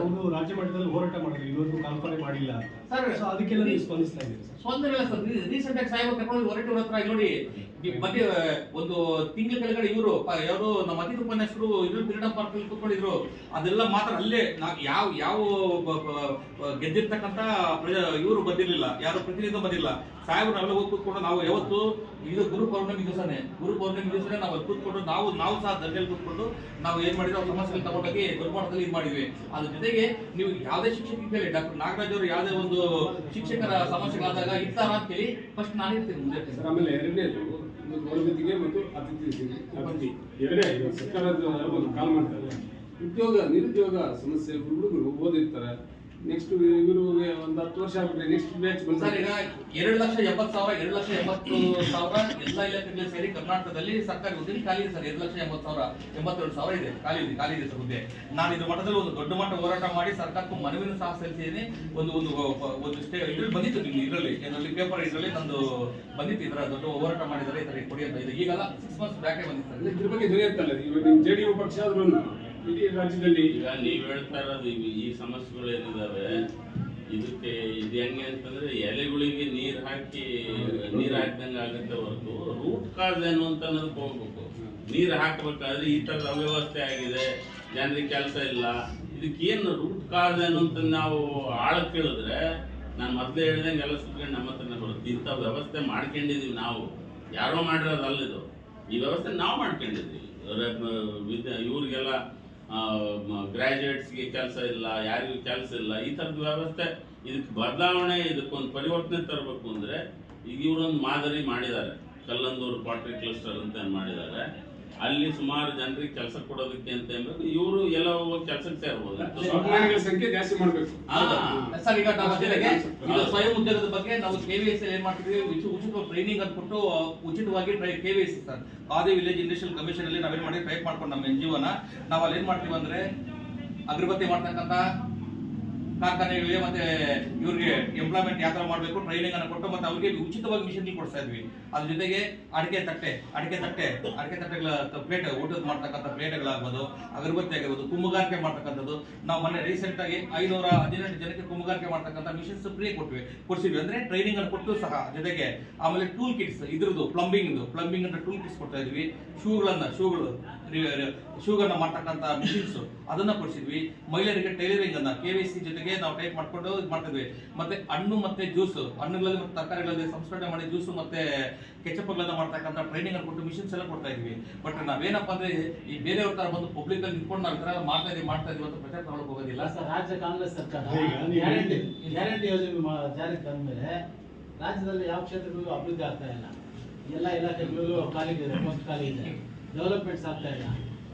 ಅವರು ರಾಜ್ಯ ಮಟ್ಟದಲ್ಲಿ ಹೋರಾಟ ಮಾಡಿದ್ರು ಇವರು ಕಾಲ್ಪನೆ ಮಾಡಿಲ್ಲ ಸರ್, ಸೊ ಅದಕ್ಕೆಲ್ಲ ನೀವು ಸ್ಪಂದಿಸ್ತಾ ಇದ್ದೀರಿ ಸರ್? ಸರ್. ರೀಸೆಂಟ್ ಆಗಿ ಸಾಹೇಬ್ ಕರ್ಕೊಂಡು ಹೊರಟು ಹತ್ರ ನೋಡಿ. ಮಧ್ಯ ಒಂದು ತಿಂಗಳ ಕೆಳಗಡೆ ಇವರು ಯಾರು ನಮ್ಮ ಅತಿಥಿ ಉಪನ್ಯಾಸರು ಇವರು ಫ್ರೀಡಂ ಪಾರ್ಕ್ ಅಲ್ಲಿ ಕೂತ್ಕೊಂಡಿದ್ರು. ಅದೆಲ್ಲ ಮಾತ್ರ ಅಲ್ಲೇ ಯಾವ ಯಾವ ಗೆದ್ದಿರ್ತಕ್ಕಂತ ಇವರು ಬಂದಿರಲಿಲ್ಲ. ಯಾರು ಪ್ರತಿನಿಧಿ ಬಂದಿಲ್ಲ. ಸಾಹೇಬ್ರು ನಾವೆಲ್ಲ ಹೋಗಿ ಕೂತ್ಕೊಂಡು ನಾವು ಯಾವತ್ತು ಇದು ಗುರು ಪೌರ್ಣಮಿ ದಿವಸನೇ, ಗುರು ಪೌರ್ಣಮಿ ದಿವಸನೇ ನಾವು ಕೂತ್ಕೊಂಡು ನಾವು ನಾವು ಸಹ ದಂಡೆಯಲ್ಲಿ ಕೂತ್ಕೊಂಡು ನಾವು ಏನ್ ಮಾಡಿದ್ರು ಅವ್ರ ಸಮಸ್ಯೆಗಳು ತಗೊಂಡೋಗಿ ಗುರುಮಠದಲ್ಲಿ ಇದು ಮಾಡಿದ್ವಿ. ಅದ್ರ ಜೊತೆಗೆ ನೀವು ಯಾವುದೇ ಶಿಕ್ಷಕ ಡಾಕ್ಟರ್ ನಾಗರಾಜ್ ಅವರು ಯಾವುದೇ ಒಂದು ಶಿಕ್ಷಕರ ಸಮಸ್ಯೆಗಳಾದಾಗ ಇರ್ತಾರ ಅಂತ ಫಸ್ಟ್ ನಾನು ಇರ್ತೀನಿ, ಮುಂದೆ ಸರ್, ಆಮೇಲೆ ಎರಡನೇದು, ಒಂದು ಗೌರವಿತಿಗೆ ಮತ್ತು ಅತಿಥಿ ಅತಿಥಿ ಎರಡನೇ ಸರ್ಕಾರದ ಒಂದು ಕಾಲ್ ಮಾಡ್ತಾರೆ. ಉದ್ಯೋಗ, ನಿರುದ್ಯೋಗ ಸಮಸ್ಯೆ, ಹುಡುಗರು ಓದಿರ್ತಾರೆ. ನೆಕ್ಸ್ಟ್ ಇವರು ಒಂದು ಹತ್ತು ವರ್ಷ ಆಗ್ಬಿಟ್ರೆ ನೆಕ್ಸ್ಟ್ ಬ್ಯಾಚ್ ಸರ್ ಈಗ ಎರಡು ಲಕ್ಷ ಎಪ್ಪತ್ತು ಸಾವಿರ ಎರಡು ಲಕ್ಷ ಎಂಬತ್ತು ಸಾವಿರ ಎಲ್ಲ ಇಲಾಖೆಗಳು ಸೇರಿ ಕರ್ನಾಟಕದಲ್ಲಿ ಸರ್ಕಾರಿ ಹುದ್ದೆ ಖಾಲಿ ಇದೆ ಸರ್. ಎರಡು ಲಕ್ಷ ಎಂಬತ್ತು ಸಾವಿರ ಎಂಬತ್ತೆರಡು ಸಾವಿರ ಇದೆ. ಖಾಲಿ ಇದೆ ಖಾಲಿ ಇದೆ ಸರ್ ಹುದ್ದೆ. ನಾನು ಇದ್ರ ಮಟ್ಟದಲ್ಲಿ ಒಂದು ದೊಡ್ಡ ಮಟ್ಟ ಹೋರಾಟ ಮಾಡಿ ಸರ್ಕಾರಕ್ಕೂ ಮನವಿನ ಸಹ ಸಲ್ಲಿಸಿದ್ದೀನಿ. ಒಂದು ಒಂದು ಒಂದು ಸ್ಟೇ ಇದ್ರಲ್ಲಿ ಬಂದಿತ್ತು ನಿಮ್ಗೆ ಇದರಲ್ಲಿ ಏನಲ್ಲಿ ಪೇಪರ್ ಇದರಲ್ಲಿ ನಂದು ಬಂದಿತ್ತು ಇದರ ದೊಡ್ಡ ಹೋರಾಟ ಮಾಡಿದರೆ ಈ ಥರ ಕೊಡಿ ಅಂತ. ಇದೆ ಈಗಲ್ಲ ಸಿಕ್ಸ್ ಮಂತ್ಸ್ ಬ್ಯಾಕೆ ಬಂದಿತ್ತು ಇದ್ರ ಬಗ್ಗೆ ದೊರೆಯುತ್ತಲ್ಲ ಇವಾಗ ನಿಮ್ಮ ಜೆ ಡಿ ಯು ಪಕ್ಷ ಆದ್ರೂ ಇಡೀ ರಾಜ್ಯದಲ್ಲಿ? ಈಗ ನೀವ್ ಹೇಳ್ತಾ ಇರೋದು ಇವ್- ಈ ಸಮಸ್ಯೆಗಳು ಏನಿದಾವೆ, ಇದಕ್ಕೆ ಇದು ಹೆಂಗೆ ಅಂತಂದ್ರೆ ಎಲೆಗಳಿಗೆ ನೀರು ಹಾಕಿ ನೀರು ಹಾಕ್ದಂಗೆ ಆಗುತ್ತೆ ಹೊರತು ರೂಟ್ ಕಾಸ್ ಏನು ಅಂತ ಅನ್ನೋದಕ್ಕೆ ಹೋಗ್ಬೇಕು ನೀರ್ ಹಾಕ್ಬೇಕಾದ್ರೆ ಈ ತರದ ಅವ್ಯವಸ್ಥೆ ಆಗಿದೆ, ಜನರಿಗೆ ಕೆಲಸ ಇಲ್ಲ. ಇದಕ್ಕೆ ಏನು ರೂಟ್ ಕಾಸ್ ಏನು ಅಂತ ನಾವು ಆಳ ಕೇಳಿದ್ರೆ ನಾನು ಮೊದಲೇ ಹೇಳ್ದಂಗೆ ಎಲ್ಲ ಸುತ್ಕೊಂಡು ನಮ್ಮ ಹತ್ರ ಬರುತ್ತೆ. ಇಂಥ ವ್ಯವಸ್ಥೆ ಮಾಡ್ಕೊಂಡಿದೀವಿ ನಾವು. ಯಾರೋ ಮಾಡಿರೋದಲ್ಲ ಇದು ಈ ವ್ಯವಸ್ಥೆ ನಾವು ಮಾಡ್ಕೊಂಡಿದ್ವಿ. ಇವ್ರಿಗೆಲ್ಲ ಗ್ರಾಜುಯೇಟ್ಸ್ಗೆ ಕೆಲಸ ಇಲ್ಲ, ಯಾರಿಗೂ ಕೆಲಸ ಇಲ್ಲ, ಈ ಥರದ ವ್ಯವಸ್ಥೆ ಇದಕ್ಕೆ ಬದಲಾವಣೆ, ಇದಕ್ಕೊಂದು ಪರಿವರ್ತನೆ ತರಬೇಕು ಅಂದರೆ, ಈಗ ಇವರೊಂದು ಮಾದರಿ ಮಾಡಿದ್ದಾರೆ. ಕಲ್ಲಂದೂರು ಪಾಟ್ರಿ ಕ್ಲಸ್ಟರ್ ಅಂತ ಮಾಡಿದ್ದಾರೆ ಅಲ್ಲಿ ಸುಮಾರು ಜನರಿಗೆ ಕೆಲಸ ಕೊಡೋದಕ್ಕೆ ಅಂತ ಇವರು ಎಲ್ಲ ಹೋಗಿ ಕೆಲಸಕ್ಕೆ ಸೇರ್ಬೋದು. ಸಂಖ್ಯೆ ಜಾಸ್ತಿ ಮಾಡಬೇಕು. ಸರ್ ಈಗ ನಾವು ಜೊತೆಗೆ ಸ್ವಯಂ ಉದ್ಯೋಗದ ಬಗ್ಗೆ ನಾವು ಕೆವಿಎಸ್ ಏನ್ ಮಾಡ್ತೀವಿ ಉಚಿತ ಟ್ರೈನಿಂಗ್ ಅಂತ ಕೊಟ್ಟು ಉಚಿತವಾಗಿ KVS sir. Khadi village industrial commission ಅಲ್ಲಿ ನಾವೇನ್ ಮಾಡಿ ಟ್ರೈ ಮಾಡ್ಕೊಂಡು ನಮ್ಮ ಎನ್ ಜಿ ನಾವು ಅಲ್ಲಿ ಏನ್ ಮಾಡ್ತೀವಿ ಅಂದ್ರೆ ಅಗರಬತ್ತಿ ಮಾಡ್ತಕ್ಕಂಥ ಕಾರ್ಖಾನೆಗಳಿಗೆ ಮತ್ತೆ ಇವ್ರಿಗೆ ಎಂಪ್ಲಾಯ್ಮೆಂಟ್ ಯಾವ ಥರ ಮಾಡಬೇಕು ಟ್ರೈನಿಂಗ್ ಅನ್ನು ಕೊಟ್ಟು ಮತ್ತೆ ಅವರಿಗೆ ಉಚಿತವಾಗಿ ಮಿಷನ್ ಕೊಡ್ತಾ ಇದ್ವಿ. ಅದ್ರ ಜೊತೆಗೆ ಅಡಿಕೆ ತಟ್ಟೆ ಅಡಿಕೆ ತಟ್ಟೆ, ಅಡಿಕೆ ತಟ್ಟೆಗಳ ಪ್ಲೇಟ್ ಊಟದ ಮಾಡ್ತಕ್ಕಂಥ ಪ್ಲೇಟ್ಗಳಾಗ್ಬೋದು ಅಗರಬತ್ತಿ ಆಗಿರ್ಬೋದು ಕುಮ್ಮಗಾರಿಕೆ ಮಾಡ್ತಕ್ಕಂಥದ್ದು. ನಾವು ಮೊನ್ನೆ ರೀಸೆಂಟ್ ಆಗಿ ಐನೂರ ಹದಿನೆಂಟು ಜನಕ್ಕೆ ಕುಮ್ಮಗಾರಿಕೆ ಮಾಡ್ತಕ್ಕಂಥ ಮಿಷನ್ಸ್ ಫ್ರೀ ಕೊಟ್ವಿ, ಕೊಡ್ಸಿದ್ವಿ. ಅಂದ್ರೆ ಟ್ರೈನಿಂಗ್ ಅನ್ನು ಕೊಟ್ಟು ಸಹ ಜೊತೆಗೆ ಆಮೇಲೆ ಟೂಲ್ ಕಿಟ್ಸ್ ಇದ್ರದ್ದು ಪ್ಲಂಬಿಂಗ್ ಪ್ಲಂಬಿಂಗ್ ಅಂತ ಟೂಲ್ ಕಿಟ್ಸ್ ಕೊಡ್ತಾ ಇದ್ವಿ. ಶೂಗಳನ್ನ, ಶೂಗಳು ಶೂಗಳನ್ನ ಮಾಡ್ತಕ್ಕಂಥ ಮಿಷಿನ್ಸ್ ಅದನ್ನ ಕೊಡಿಸಿದ್ವಿ. ಮಹಿಳೆಯರಿಗೆ ಟೈಲರಿಂಗ್ ಅನ್ನ ಕೆ ಸಿ ಜೊತೆಗೆ ನಾವು ಟೈಪ್ ಮಾಡ್ಕೊಂಡು ಇದು ಮಾಡ್ತಿದ್ವಿ. ಮತ್ತೆ ಹಣ್ಣು ಮತ್ತೆ ಜ್ಯೂಸ್ ಹಣ್ಣುಗಳಲ್ಲಿ ಮತ್ತೆ ತರಕಾರಿಗಳಲ್ಲಿ ಸಂಸ್ಕರಣೆ ಮಾಡಿ ಜ್ಯೂಸು ಮತ್ತೆ ಕೆಚಪ್ಗಳನ್ನ ಮಾಡ್ತಕ್ಕಂಥ ಟ್ರೈನಿಂಗ್ ಅನ್ನು ಕೊಟ್ಟು ಮಿಷಿನ್ಸ್ ಎಲ್ಲ ಕೊಡ್ತಾ ಇದ್ವಿ. ಬಟ್ ನಾವೇನಪ್ಪ ಅಂದ್ರೆ ಈ ಬೇರೆಯವ್ರ ತರ ಬಂದು ಪಬ್ಲಿಕ್ ಅಲ್ಲಿ ನಿಂತ್ಕೊಂಡು ನಾವು ತರ ಮಾಡ್ತಾ ಇದೀವಿ ಮಾಡ್ತಾ ಇದೀವಿ ಅಂತ ಪ್ರಚಾರ ತಗೊಳಕ್ ಹೋಗೋದಿಲ್ಲ. ಸರ್ ರಾಜ್ಯ ಕಾಂಗ್ರೆಸ್ ಸರ್ಕಾರ ಗ್ಯಾರಂಟಿ ಗ್ಯಾರಂಟಿ ಯೋಜನೆ ಮಾ- ಜಾರಿಗೆ ತಂದ್ಮೇಲೆ ರಾಜ್ಯದಲ್ಲಿ ಯಾವ ಕ್ಷೇತ್ರಗಳಿಗೂ ಅಭಿವೃದ್ಧಿ ಆಗ್ತಾ ಇಲ್ಲ. ಎಲ್ಲ ಇಲಾಖೆಗಳಿಗೂ ಖಾಲಿ ಇದೆ ಪೋಸ್ಟ್ ಖಾಲಿ ಇದೆ. ಡೆವಲಪ್ಮೆಂಟ್ಸ್ ಆಗ್ತಾ ಇಲ್ಲ.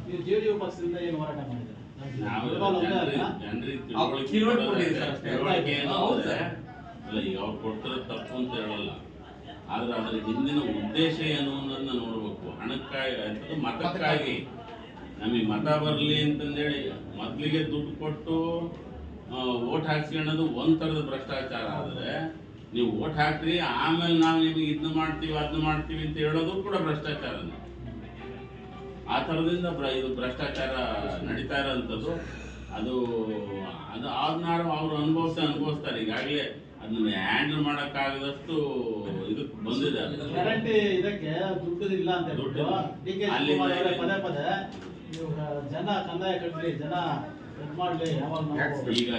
ನೀವು ಜೆ ಡಿ ಯು ಪಕ್ಷದಿಂದ ಏನು ಹೋರಾಟ ಮಾಡಿದ್ರೆ ಅಲ್ಲ? ಈಗ ಅವ್ರು ತಪ್ಪು ಅಂತ ಹೇಳಲ್ಲ. ಆದ್ರೆ ಅದರ ಹಿಂದಿನ ಉದ್ದೇಶ ಏನು ಅನ್ನೋದನ್ನ ನೋಡ್ಬೇಕು. ಹಣಕ್ಕಾಗಿ ಅಂತದ್ದು ಮತಕ್ಕಾಗಿ. ನಮಗೆ ಮತ ಬರಲಿ ಅಂತಂದೇಳಿ ಮೊದ್ಲಿಗೆ ದುಡ್ಡು ಕೊಟ್ಟು ಓಟ್ ಹಾಕ್ಸ್ಕೊಳ್ಳೋದು ಒಂದ್ ಥರದ ಭ್ರಷ್ಟಾಚಾರ. ಆದ್ರೆ ನೀವು ಓಟ್ ಹಾಕ್ರಿ ಆಮೇಲೆ ನಾವು ನಿಮಗೆ ಇದನ್ನ ಮಾಡ್ತೀವಿ ಅದನ್ನ ಮಾಡ್ತೀವಿ ಅಂತ ಹೇಳೋದು ಕೂಡ ಭ್ರಷ್ಟಾಚಾರನೇ. ಆ ಥರದಿಂದ ಇದು ಭ್ರಷ್ಟಾಚಾರ ನಡೀತಾ ಇರೋಂಥದ್ದು. ಅದು ಅದು ಆದ ನಾಡು ಅವರು ಅನುಭವಿಸ ಅನುಭವಿಸ್ತಾರೆ. ಈಗಾಗಲೇ ಅದನ್ನ ಹ್ಯಾಂಡಲ್ ಮಾಡೋಕ್ಕಾಗದಷ್ಟು ಇದಕ್ಕೆ ಬಂದಿದೆ ಗ್ಯಾರಂಟಿ ಇದಕ್ಕೆ ದುಡ್ಡು ಇಲ್ಲ ಅಂತ ದುಡ್ಡು ಅಲ್ಲಿ. ಪದೇ ಪದೇ ಜನ ಕಂದಾಯ ಕಟ್ಟಲಿ ಜನ ಈಗ